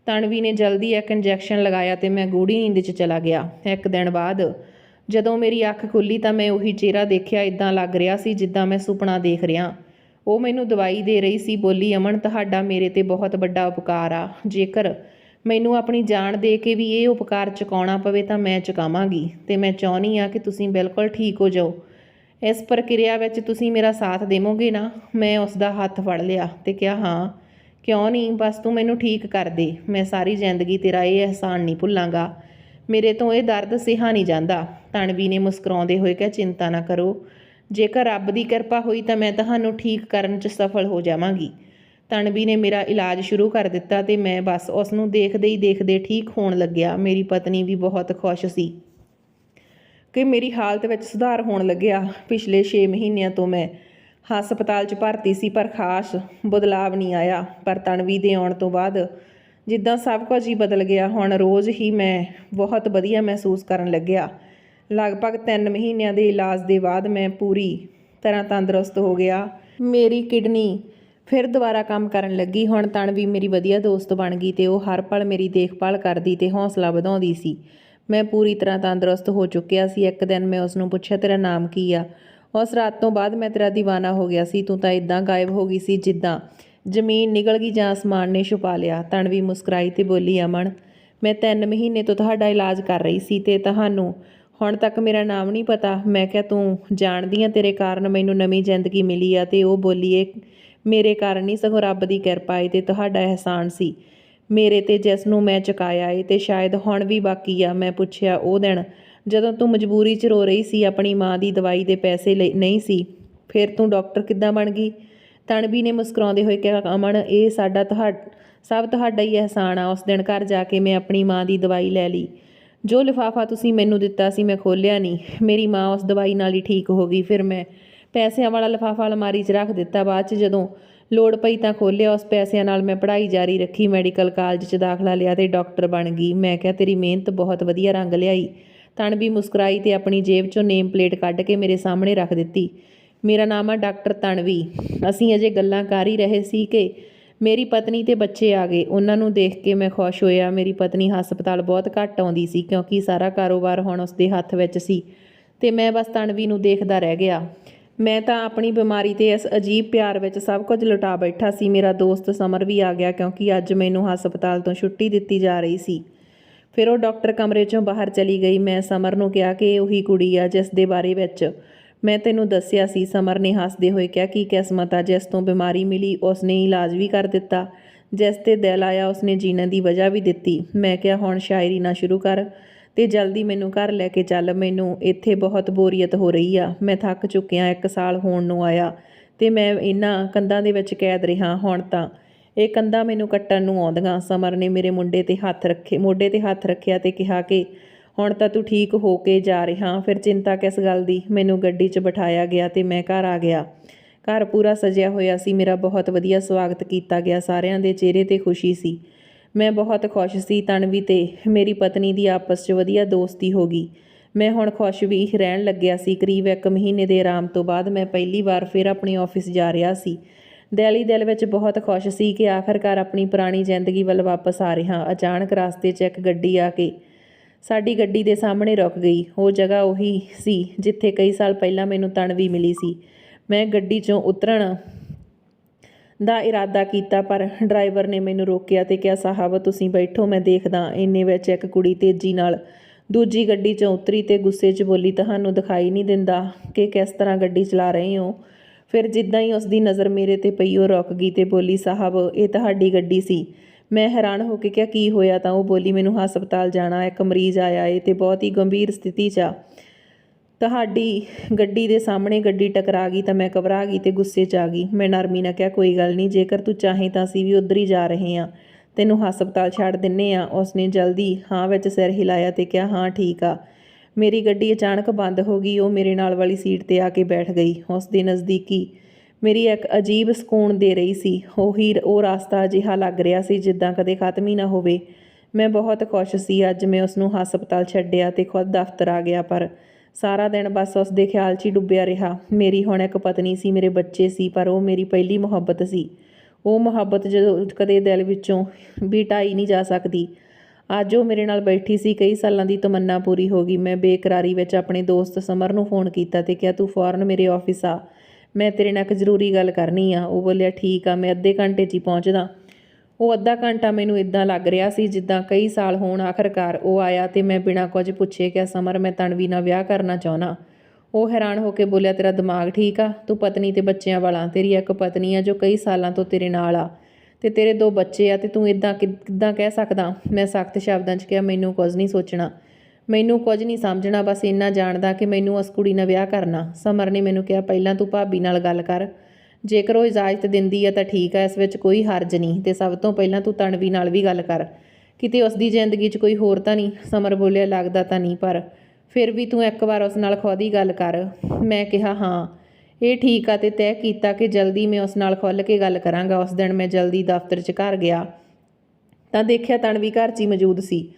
ਤਣਵੀ ਨੇ ਜਲਦੀ ਇੱਕ ਇੰਜੈਕਸ਼ਨ ਲਗਾਇਆ ਤੇ ਮੈਂ ਗੂੜੀ ਨੀਂਦ 'ਚ ਚਲਾ ਗਿਆ। ਇੱਕ ਦਿਨ ਬਾਅਦ ਜਦੋਂ ਮੇਰੀ ਅੱਖ ਖੁੱਲੀ ਤਾਂ ਮੈਂ ਉਹੀ ਚਿਹਰਾ ਦੇਖਿਆ ਇਦਾਂ ਲੱਗ ਰਿਹਾ ਸੀ ਜਿੱਦਾਂ ਮੈਂ ਸੁਪਨਾ ਦੇਖ ਰਿਹਾ। ਉਹ ਮੈਨੂੰ ਦਵਾਈ ਦੇ ਰਹੀ ਸੀ, ਬੋਲੀ, ਅਮਨ, ਤੁਹਾਡਾ ਮੇਰੇ ਤੇ ਬਹੁਤ ਵੱਡਾ ਉਪਕਾਰ ਆ। ਜੇਕਰ ਮੈਨੂੰ ਆਪਣੀ ਜਾਨ ਦੇ ਕੇ ਵੀ ਇਹ ਉਪਕਾਰ ਚੁਕਾਉਣਾ ਪਵੇ ਤਾਂ ਮੈਂ ਚੁਕਾਵਾਂਗੀ ਤੇ ਮੈਂ ਚਾਹੁੰਦੀ ਆ ਕਿ ਤੁਸੀਂ ਬਿਲਕੁਲ ਠੀਕ ਹੋ ਜਾਓ। ਇਸ ਪ੍ਰਕਿਰਿਆ ਵਿੱਚ ਤੁਸੀਂ ਮੇਰਾ ਸਾਥ ਦੇਵੋਗੇ ਨਾ? ਮੈਂ ਉਸ ਦਾ ਹੱਥ ਫੜ ਲਿਆ ਤੇ ਕਿਹਾ, ਹਾਂ, ਕਿਉਂ ਨਹੀਂ? ਬਸ ਤੂੰ ਮੈਨੂੰ ਠੀਕ ਕਰ ਦੇ। ਮੈਂ ਸਾਰੀ ਜ਼ਿੰਦਗੀ ਤੇਰਾ ਇਹ ਅਹਿਸਾਨ ਨਹੀਂ ਭੁੱਲਾਂਗਾ। ਮੇਰੇ ਤੋਂ ਇਹ ਦਰਦ ਸਿਹਾ ਨਹੀਂ ਜਾਂਦਾ। ਤਣਵੀ ਨੇ ਮੁਸਕਰਾਉਂਦੇ ਹੋਏ ਕਿਹਾ, ਚਿੰਤਾ ਨਾ ਕਰੋ। ਜੇਕਰ ਰੱਬ ਦੀ ਕਿਰਪਾ ਹੋਈ ਤਾਂ ਮੈਂ ਤੁਹਾਨੂੰ ਠੀਕ ਕਰਨ 'ਚ ਸਫਲ ਹੋ ਜਾਵਾਂਗੀ। ਤਣਵੀ ਨੇ ਮੇਰਾ ਇਲਾਜ ਸ਼ੁਰੂ ਕਰ ਦਿੱਤਾ ਤੇ ਮੈਂ ਬਸ ਉਸ ਨੂੰ ਦੇਖਦੇ ਹੀ ਦੇਖਦੇ ਠੀਕ ਹੋਣ ਲੱਗਿਆ। ਮੇਰੀ ਪਤਨੀ ਵੀ ਬਹੁਤ ਖੁਸ਼ ਸੀ ਕਿ ਮੇਰੀ ਹਾਲਤ ਵਿੱਚ ਸੁਧਾਰ ਹੋਣ ਲੱਗਿਆ। ਪਿਛਲੇ 6 ਮਹੀਨਿਆਂ ਤੋਂ ਮੈਂ ਹਸਪਤਾਲ 'ਚ ਭਰਤੀ ਸੀ, ਪਰ ਖਾਸ ਬਦਲਾਵ ਨਹੀਂ ਆਇਆ। ਪਰ ਤਣਵੀ ਦੇ ਆਉਣ ਤੋਂ ਬਾਅਦ ਜਿੱਦਾਂ ਸਭ ਕੁਝ ਹੀ ਬਦਲ ਗਿਆ, ਹੁਣ ਰੋਜ਼ ਹੀ ਮੈਂ ਬਹੁਤ ਵਧੀਆ ਮਹਿਸੂਸ ਕਰਨ ਲੱਗਿਆ। ਲਗਭਗ 3 ਮਹੀਨਿਆਂ ਦੇ ਇਲਾਜ ਦੇ ਬਾਅਦ ਮੈਂ ਪੂਰੀ ਤਰ੍ਹਾਂ ਤੰਦਰੁਸਤ ਹੋ ਗਿਆ। ਮੇਰੀ ਕਿਡਨੀ ਫਿਰ ਦੁਬਾਰਾ ਕੰਮ ਕਰਨ ਲੱਗੀ। ਹੁਣ ਤਣਵੀ ਮੇਰੀ ਵਧੀਆ ਦੋਸਤ ਬਣ ਗਈ ਤੇ ਉਹ ਹਰ ਪਲ ਮੇਰੀ ਦੇਖਭਾਲ ਕਰਦੀ ਤੇ ਹੌਸਲਾ ਵਧਾਉਂਦੀ ਸੀ। ਮੈਂ ਪੂਰੀ ਤਰ੍ਹਾਂ ਤੰਦਰੁਸਤ ਹੋ ਚੁੱਕਿਆ ਸੀ। ਇੱਕ ਦਿਨ ਮੈਂ ਉਸ ਨੂੰ ਪੁੱਛਿਆ, ਤੇਰਾ ਨਾਮ ਕੀ ਆ? ਉਸ ਰਾਤ ਤੋਂ ਬਾਅਦ ਮੈਂ ਤੇਰਾ دیਵਾਨਾ ਹੋ ਗਿਆ ਸੀ। ਤੂੰ ਤਾਂ ਇਦਾਂ ਗਾਇਬ ਹੋ ਗਈ ਸੀ ਜਿੱਦਾਂ ਜ਼ਮੀਨ ਨਿਕਲ ਗਈ ਜਾਂ ਅਸਮਾਨ ਨੇ ਛੁਪਾ ਲਿਆ। ਤਣਵੀ ਮੁਸਕਰਾਈ ਤੇ ਬੋਲੀ, ਅਮਨ, ਮੈਂ 3 ਮਹੀਨੇ ਤੋਂ ਤੁਹਾਡਾ ਇਲਾਜ ਕਰ ਰਹੀ ਸੀ ਤੇ ਤੁਹਾਨੂੰ ਹੁਣ ਤੱਕ ਮੇਰਾ ਨਾਮ ਨਹੀਂ ਪਤਾ। ਮੈਂ ਕਿਹਾ, ਤੂੰ ਜਾਣਦੀ ਆ ਤੇਰੇ ਕਾਰਨ ਮੈਨੂੰ ਨਵੀਂ ਜ਼ਿੰਦਗੀ ਮਿਲੀ ਆ ਤੇ ਉਹ ਬੋਲੀ ਇਹ ਮੇਰੇ ਕਾਰਨ ਨਹੀਂ ਸਗੋਂ ਰੱਬ ਦੀ ਕਿਰਪਾ ਏ ਤੇ ਤੁਹਾਡਾ ਅਹਿਸਾਨ ਸੀ। ਮੇਰੇ ਤੇ ਜਿਸ ਨੂੰ ਮੈਂ ਚੁਕਾਇਆ ਏ ਤੇ ਸ਼ਾਇਦ ਹੁਣ ਵੀ ਬਾਕੀ ਆ। ਮੈਂ ਪੁੱਛਿਆ ਉਹ ਦਿਨ, ਜਦੋਂ ਤੂੰ ਮਜਬੂਰੀ 'ਚ ਰੋ ਰਹੀ ਸੀ, ਆਪਣੀ ਮਾਂ ਦੀ ਦਵਾਈ ਦੇ ਪੈਸੇ ਲਈ ਨਹੀਂ ਸੀ, ਫਿਰ ਤੂੰ ਡਾਕਟਰ ਕਿੱਦਾਂ ਬਣ ਗਈ? ਤਣਵੀ ਨੇ ਮੁਸਕਰਾਉਂਦੇ ਹੋਏ ਕਿਹਾ, ਅਮਨ, ਇਹ ਸਾਡਾ ਤੁਹਾ ਸਭ ਤੁਹਾਡਾ ਹੀ ਅਹਿਸਾਨ ਆ। ਉਸ ਦਿਨ ਘਰ ਜਾ ਕੇ ਮੈਂ ਆਪਣੀ ਮਾਂ ਦੀ ਦਵਾਈ ਲੈ ਲਈ। ਜੋ ਲਿਫਾਫਾ ਤੁਸੀਂ ਮੈਨੂੰ ਦਿੱਤਾ ਸੀ ਮੈਂ ਖੋਲਿਆ ਨਹੀਂ। ਮੇਰੀ ਮਾਂ ਉਸ ਦਵਾਈ ਨਾਲ ਹੀ ਠੀਕ ਹੋ ਗਈ। ਫਿਰ ਮੈਂ ਪੈਸਿਆਂ ਵਾਲਾ ਲਿਫਾਫਾ ਅਲਮਾਰੀ 'ਚ ਰੱਖ ਦਿੱਤਾ। ਬਾਅਦ 'ਚ ਜਦੋਂ ਲੋੜ ਪਈ ਤਾਂ ਖੋਲਿਆ ਉਸ ਪੈਸਿਆਂ ਨਾਲ ਮੈਂ ਪੜ੍ਹਾਈ ਜਾਰੀ ਰੱਖੀ। ਮੈਡੀਕਲ ਕਾਲਜ 'ਚ ਦਾਖਲਾ ਲਿਆ ਤੇ ਡਾਕਟਰ ਬਣ ਗਈ। ਮੈਂ ਕਿਹਾ, ਤੇਰੀ ਮਿਹਨਤ ਬਹੁਤ ਵਧੀਆ ਰੰਗ ਲਿਆਈ। ਤਣਵੀ ਮੁਸਕਰਾਈ ਤੇ ਆਪਣੀ ਜੇਬ 'ਚੋਂ ਨੇਮ ਪਲੇਟ ਕੱਢ ਕੇ ਮੇਰੇ ਸਾਹਮਣੇ ਰੱਖ ਦਿੱਤੀ। ਮੇਰਾ ਨਾਮ ਆ ਡਾਕਟਰ ਤਣਵੀ। ਅਸੀਂ ਅਜੇ ਗੱਲਾਂ ਕਰ ਹੀ ਰਹੇ ਸੀ ਕਿ ਮੇਰੀ ਪਤਨੀ ਤੇ ਬੱਚੇ ਆ ਗਏ। ਉਹਨਾਂ ਨੂੰ ਦੇਖ ਕੇ ਮੈਂ ਖੁਸ਼ ਹੋਇਆ। ਮੇਰੀ ਪਤਨੀ ਹਸਪਤਾਲ ਬਹੁਤ ਘੱਟ ਆਉਂਦੀ ਸੀ ਕਿਉਂਕਿ ਸਾਰਾ ਕਾਰੋਬਾਰ ਹੁਣ ਉਸਦੇ ਹੱਥ ਵਿੱਚ ਸੀ ਤੇ ਮੈਂ ਬਸ ਤਣਵੀ ਨੂੰ ਦੇਖਦਾ ਰਹਿ ਗਿਆ। ਮੈਂ ਤਾਂ ਆਪਣੀ ਬਿਮਾਰੀ ਤੇ ਇਸ ਅਜੀਬ ਪਿਆਰ ਵਿੱਚ ਸਭ ਕੁਝ ਲੁਟਾ ਬੈਠਾ ਸੀ। ਮੇਰਾ ਦੋਸਤ ਸਮਰ ਵੀ ਆ ਗਿਆ ਕਿਉਂਕਿ ਅੱਜ ਮੈਨੂੰ ਹਸਪਤਾਲ ਤੋਂ ਛੁੱਟੀ ਦਿੱਤੀ ਜਾ ਰਹੀ ਸੀ। ਫਿਰ ਉਹ ਡਾਕਟਰ ਕਮਰੇ ਚੋਂ ਬਾਹਰ ਚਲੀ ਗਈ। ਮੈਂ ਸਮਰ ਨੂੰ ਕਿਹਾ ਕਿ ਇਹ ਉਹੀ ਕੁੜੀ ਆ ਜਿਸ ਦੇ ਬਾਰੇ ਵਿੱਚ ਮੈਂ ਤੈਨੂੰ ਦੱਸਿਆ ਸੀ, ਸਮਰ ਨੇ ਹੱਸਦੇ ਹੋਏ ਕਿਹਾ, ਕੀ ਕਿਸਮਤ ਆ, ਜਿਸ ਤੋਂ ਬਿਮਾਰੀ ਮਿਲੀ ਉਸ ਨੇ ਇਲਾਜ ਵੀ ਕਰ ਦਿੱਤਾ। ਜਿਸ ਤੇ ਦਿਲ ਆਇਆ, ਉਸਨੇ ਜੀਣ ਦੀ ਵਜ੍ਹਾ ਵੀ ਦਿੱਤੀ। ਮੈਂ ਕਿਹਾ, ਹੁਣ ਸ਼ਾਇਰੀ ਨਾ ਸ਼ੁਰੂ ਕਰ ਤੇ ਜਲਦੀ ਮੈਨੂੰ ਘਰ ਲੈ ਕੇ ਚੱਲ। ਮੈਨੂੰ ਇੱਥੇ ਬਹੁਤ ਬੋਰੀਅਤ ਹੋ ਰਹੀ ਆ। ਮੈਂ ਥੱਕ ਚੁੱਕਿਆ, ਇੱਕ ਸਾਲ ਹੋਣ ਨੂੰ ਆਇਆ ਤੇ ਮੈਂ ਇਹਨਾਂ ਕੰਧਾਂ ਦੇ ਵਿੱਚ ਕੈਦ ਰਿਹਾ ਹੁਣ ਤਾਂ। ਇਹ ਕੰਧਾਂ ਮੈਨੂੰ ਕੱਟਣ ਨੂੰ ਆਉਂਦੀਆਂ। ਸਮਰ ਨੇ ਮੇਰੇ ਮੁੰਡੇ ਤੇ ਹੱਥ ਰੱਖੇ, ਮੋਢੇ ਤੇ ਹੱਥ ਰੱਖਿਆ ਤੇ ਕਿਹਾ ਕਿ ਹੁਣ ਤਾਂ ਤੂੰ ਠੀਕ ਹੋ ਕੇ ਜਾ ਰਿਹਾ, ਫਿਰ ਚਿੰਤਾ ਕਿਸ ਗੱਲ ਦੀ? ਮੈਨੂੰ ਗੱਡੀ 'ਚ ਬਿਠਾਇਆ ਗਿਆ ਤੇ ਮੈਂ ਘਰ ਆ ਗਿਆ। ਘਰ ਪੂਰਾ ਸਜਿਆ ਹੋਇਆ ਸੀ, ਮੇਰਾ ਬਹੁਤ ਵਧੀਆ ਸਵਾਗਤ ਕੀਤਾ ਗਿਆ, ਸਾਰਿਆਂ ਦੇ ਚਿਹਰੇ ਤੇ ਖੁਸ਼ੀ ਸੀ। ਮੈਂ ਬਹੁਤ ਖੁਸ਼ ਸੀ ਤਣਵੀ ਤੇ। ਮੇਰੀ ਪਤਨੀ ਦੀ ਆਪਸ 'ਚ ਵਧੀਆ ਦੋਸਤੀ ਹੋ ਗਈ। ਮੈਂ ਹੁਣ ਖੁਸ਼ ਵੀ ਰਹਿਣ ਲੱਗਿਆ ਸੀ, ਕਰੀਬ 1 ਮਹੀਨੇ ਦੇ ਆਰਾਮ ਤੋਂ ਬਾਅਦ ਮੈਂ ਪਹਿਲੀ ਵਾਰ ਫਿਰ ਆਪਣੇ ਆਫਿਸ ਜਾ ਰਿਹਾ ਸੀ। ਦਿਲ ਦਿਲ ਵਿੱਚ ਬਹੁਤ ਖੁਸ਼ ਸੀ ਕਿ ਆਖਰਕਾਰ ਆਪਣੀ ਪੁਰਾਣੀ ਜ਼ਿੰਦਗੀ ਵੱਲ ਵਾਪਸ ਆ ਰਿਹਾ। ਅਚਾਨਕ ਰਸਤੇ 'ਚ ਇੱਕ ਗੱਡੀ ਆ ਕੇ ਸਾਡੀ ਗੱਡੀ ਦੇ ਸਾਹਮਣੇ ਰੁਕ ਗਈ। ਉਹ ਜਗ੍ਹਾ ਉਹੀ ਸੀ ਜਿੱਥੇ ਕਈ ਸਾਲ ਪਹਿਲਾਂ ਮੈਨੂੰ ਤਣਵੀ ਮਿਲੀ ਸੀ। ਮੈਂ ਗੱਡੀ 'ਚੋਂ ਉਤਰਨ ਦਾ ਇਰਾਦਾ ਕੀਤਾ, ਪਰ ਡਰਾਈਵਰ ਨੇ ਮੈਨੂੰ ਰੋਕਿਆ ਤੇ ਕਿਹਾ, ਸਾਹਿਬ, ਤੁਸੀਂ ਬੈਠੋ, ਮੈਂ ਦੇਖਦਾ। ਇੰਨੇ ਵਿੱਚ ਇੱਕ ਕੁੜੀ ਤੇਜ਼ੀ ਨਾਲ ਦੂਜੀ ਗੱਡੀ 'ਚੋਂ ਉਤਰੀ ਤੇ ਗੁੱਸੇ 'ਚ ਬੋਲੀ, ਤੁਹਾਨੂੰ ਦਿਖਾਈ ਨਹੀਂ ਦਿੰਦਾ ਕਿ ਕਿਸ ਤਰ੍ਹਾਂ ਗੱਡੀ ਚਲਾ ਰਹੇ ਹੋ? ਫਿਰ ਜਿੱਦਾਂ ਹੀ ਉਸ ਦੀ ਨਜ਼ਰ ਮੇਰੇ ਤੇ ਪਈ, ਉਹ ਰੁਕ ਗਈ ਤੇ ਬੋਲੀ, ਸਾਹਿਬ, ਇਹ ਤੁਹਾਡੀ ਗੱਡੀ ਸੀ। ਮੈਂ ਹੈਰਾਨ ਹੋ ਕੇ ਕਿਹਾ, ਕੀ ਹੋਇਆ ਤਾਂ? ਉਹ ਬੋਲੀ, ਮੈਨੂੰ ਹਸਪਤਾਲ ਜਾਣਾ ਇੱਕ ਮਰੀਜ਼ ਆਇਆ ਏ ਤੇ ਬਹੁਤ ਹੀ ਗੰਭੀਰ ਸਥਿਤੀ 'ਚ ਆ। ਤੁਹਾਡੀ ਗੱਡੀ ਦੇ ਸਾਹਮਣੇ ਗੱਡੀ ਟਕਰਾ ਗਈ ਤਾਂ ਮੈਂ ਘਬਰਾ ਗਈ ਤੇ ਗੁੱਸੇ 'ਚ ਆ ਗਈ। ਮੈਂ ਨਰਮੀ ਨਾਲ ਕਿਹਾ, ਕੋਈ ਗੱਲ ਨਹੀਂ, ਜੇਕਰ ਤੂੰ ਚਾਹੇ ਤਾਂ ਅਸੀਂ ਵੀ ਉਧਰ ਹੀ ਜਾ ਰਹੇ ਹਾਂ। ਤੈਨੂੰ ਹਸਪਤਾਲ ਛੱਡ ਦਿੰਨੇ ਆ। ਉਸਨੇ ਜਲਦੀ ਹਾਂ ਵਿੱਚ ਸਿਰ ਹਿਲਾਇਆ ਤੇ ਕਿਹਾ, ਹਾਂ, ਠੀਕ ਆ। ਮੇਰੀ ਗੱਡੀ ਅਚਾਨਕ ਬੰਦ ਹੋ ਗਈ, ਉਹ ਮੇਰੇ ਨਾਲ ਵਾਲੀ ਸੀਟ ਤੇ ਆ ਕੇ ਬੈਠ ਗਈ। ਉਸ ਦੇ ਨਜ਼ਦੀਕੀ ਮੇਰੀ ਇੱਕ ਅਜੀਬ ਸਕੂਨ ਦੇ ਰਹੀ ਸੀ। ਉਹੀ ਉਹ ਰਸਤਾ ਅਜਿਹਾ ਲੱਗ ਰਿਹਾ ਸੀ ਜਿੱਦਾਂ ਕਦੇ ਖਤਮ ਹੀ ਨਾ ਹੋਵੇ। ਮੈਂ ਬਹੁਤ ਖੁਸ਼ ਸੀ। ਅੱਜ ਮੈਂ ਉਸ ਨੂੰ ਹਸਪਤਾਲ ਛੱਡਿਆ ਤੇ ਖੁਦ ਦਫ਼ਤਰ ਆ ਗਿਆ, ਪਰ ਸਾਰਾ ਦਿਨ ਬਸ ਉਸ ਦੇ ਖਿਆਲ 'ਚ ਹੀ ਡੁੱਬਿਆ ਰਿਹਾ। ਮੇਰੀ ਹੁਣ ਇੱਕ ਪਤਨੀ ਸੀ, ਮੇਰੇ ਬੱਚੇ ਸੀ, ਪਰ ਉਹ ਮੇਰੀ ਪਹਿਲੀ ਮੁਹੱਬਤ ਸੀ। ਉਹ ਮੁਹੱਬਤ ਜਦੋਂ ਕਦੇ ਦਿਲ ਵਿੱਚੋਂ ਵੀ ਢਾਈ ਨਹੀਂ ਜਾ ਸਕਦੀ। ਅੱਜ ਉਹ ਮੇਰੇ ਨਾਲ ਬੈਠੀ ਸੀ, ਕਈ ਸਾਲਾਂ ਦੀ ਤਮੰਨਾ ਪੂਰੀ ਹੋ ਗਈ। ਮੈਂ ਬੇਕਰਾਰੀ ਵਿੱਚ ਆਪਣੇ ਦੋਸਤ ਸਮਰ ਨੂੰ ਫੋਨ ਕੀਤਾ ਤੇ ਕਿਹਾ, ਤੂੰ ਫੌਰਨ ਮੇਰੇ ਆਫਿਸ ਆ। ਮੈਂ ਤੇਰੇ ਨਾਲ ਇੱਕ ਜ਼ਰੂਰੀ ਗੱਲ ਕਰਨੀ ਆ। ਉਹ ਬੋਲਿਆ, ਠੀਕ ਆ, ਮੈਂ ਅੱਧੇ ਘੰਟੇ 'ਚ ਹੀ ਪਹੁੰਚਦਾ। ਉਹ ਅੱਧਾ ਘੰਟਾ ਮੈਨੂੰ ਇਦਾਂ ਲੱਗ ਰਿਹਾ ਸੀ ਜਿੱਦਾਂ ਕਈ ਸਾਲ ਹੋਣ ਆਖਰਕਾਰ ਉਹ ਆਇਆ ਤੇ ਮੈਂ ਬਿਨਾਂ ਕੁਝ ਪੁੱਛੇ ਕਿਹਾ, ਸਮਰ, ਮੈਂ ਤਣਵੀ ਨਾਲ ਵਿਆਹ ਕਰਨਾ ਚਾਹੁੰਦਾ। ਉਹ ਹੈਰਾਨ ਹੋ ਕੇ ਬੋਲਿਆ, ਤੇਰਾ ਦਿਮਾਗ ਠੀਕ ਆ? ਤੂੰ ਪਤਨੀ ਤੇ ਬੱਚਿਆਂ ਵਾਲਾ। ਤੇਰੀ ਇੱਕ ਪਤਨੀ ਆ ਜੋ ਕਈ ਸਾਲਾਂ ਤੋਂ ਤੇਰੇ ਨਾਲ ਆ। ਤੇ ਤੇਰੇ ਦੋ ਬੱਚੇ ਆ ਤੇ ਤੂੰ ਇਦਾਂ ਕਿੱਦਾਂ ਕਹਿ ਸਕਦਾ? ਮੈਂ ਸਖਤ ਸ਼ਬਦਾਂ 'ਚ ਕਿਹਾ, ਮੈਨੂੰ ਕੁਝ ਨਹੀਂ ਸੋਚਣਾ। ਮੈਨੂੰ ਕੁਝ ਨਹੀਂ ਸਮਝਣਾ, ਬਸ ਇੰਨਾ ਜਾਣਦਾ ਕਿ ਮੈਨੂੰ ਉਸ ਕੁੜੀ ਨਾਲ ਵਿਆਹ ਕਰਨਾ। ਸਮਰ ਨੇ ਮੈਨੂੰ ਕਿਹਾ, ਪਹਿਲਾਂ ਤੂੰ ਭਾਬੀ ਨਾਲ ਗੱਲ ਕਰ। ਜੇਕਰ ਉਹ ਇਜਾਜ਼ਤ ਦਿੰਦੀ ਆ ਤਾਂ ਠੀਕ ਆ, ਇਸ ਵਿੱਚ ਕੋਈ ਹਰਜ ਨਹੀਂ। ਤੇ ਸਭ ਤੋਂ ਪਹਿਲਾਂ ਤੂੰ ਤਣਵੀ ਨਾਲ ਵੀ ਗੱਲ ਕਰ। ਕਿਤੇ ਉਸ ਦੀ ਜ਼ਿੰਦਗੀ 'ਚ ਕੋਈ ਹੋਰ ਤਾਂ ਨਹੀਂ? ਸਮਰ ਬੋਲਿਆ, ਲੱਗਦਾ ਤਾਂ ਨਹੀਂ, ਪਰ ਫਿਰ ਵੀ ਤੂੰ ਇੱਕ ਵਾਰ ਉਸ ਨਾਲ ਖੁਦ ਹੀ ਗੱਲ ਕਰ। ਮੈਂ ਕਿਹਾ, ਹਾਂ, ਇਹ ਠੀਕ ਆ ਤੇ ਤੈਅ ਕੀਤਾ ਕਿ ਜਲਦੀ ਮੈਂ ਉਸ ਨਾਲ ਖੁੱਲ੍ਹ ਕੇ ਗੱਲ ਕਰਾਂਗਾ। ਉਸ ਦਿਨ ਮੈਂ ਜਲਦੀ ਦਫ਼ਤਰ 'ਚ ਘਰ ਗਿਆ। ਤਾਂ ਦੇਖਿਆ ਤਣਵੀ ਘਰ 'ਚ ਹੀ ਮੌਜੂਦ ਸੀ।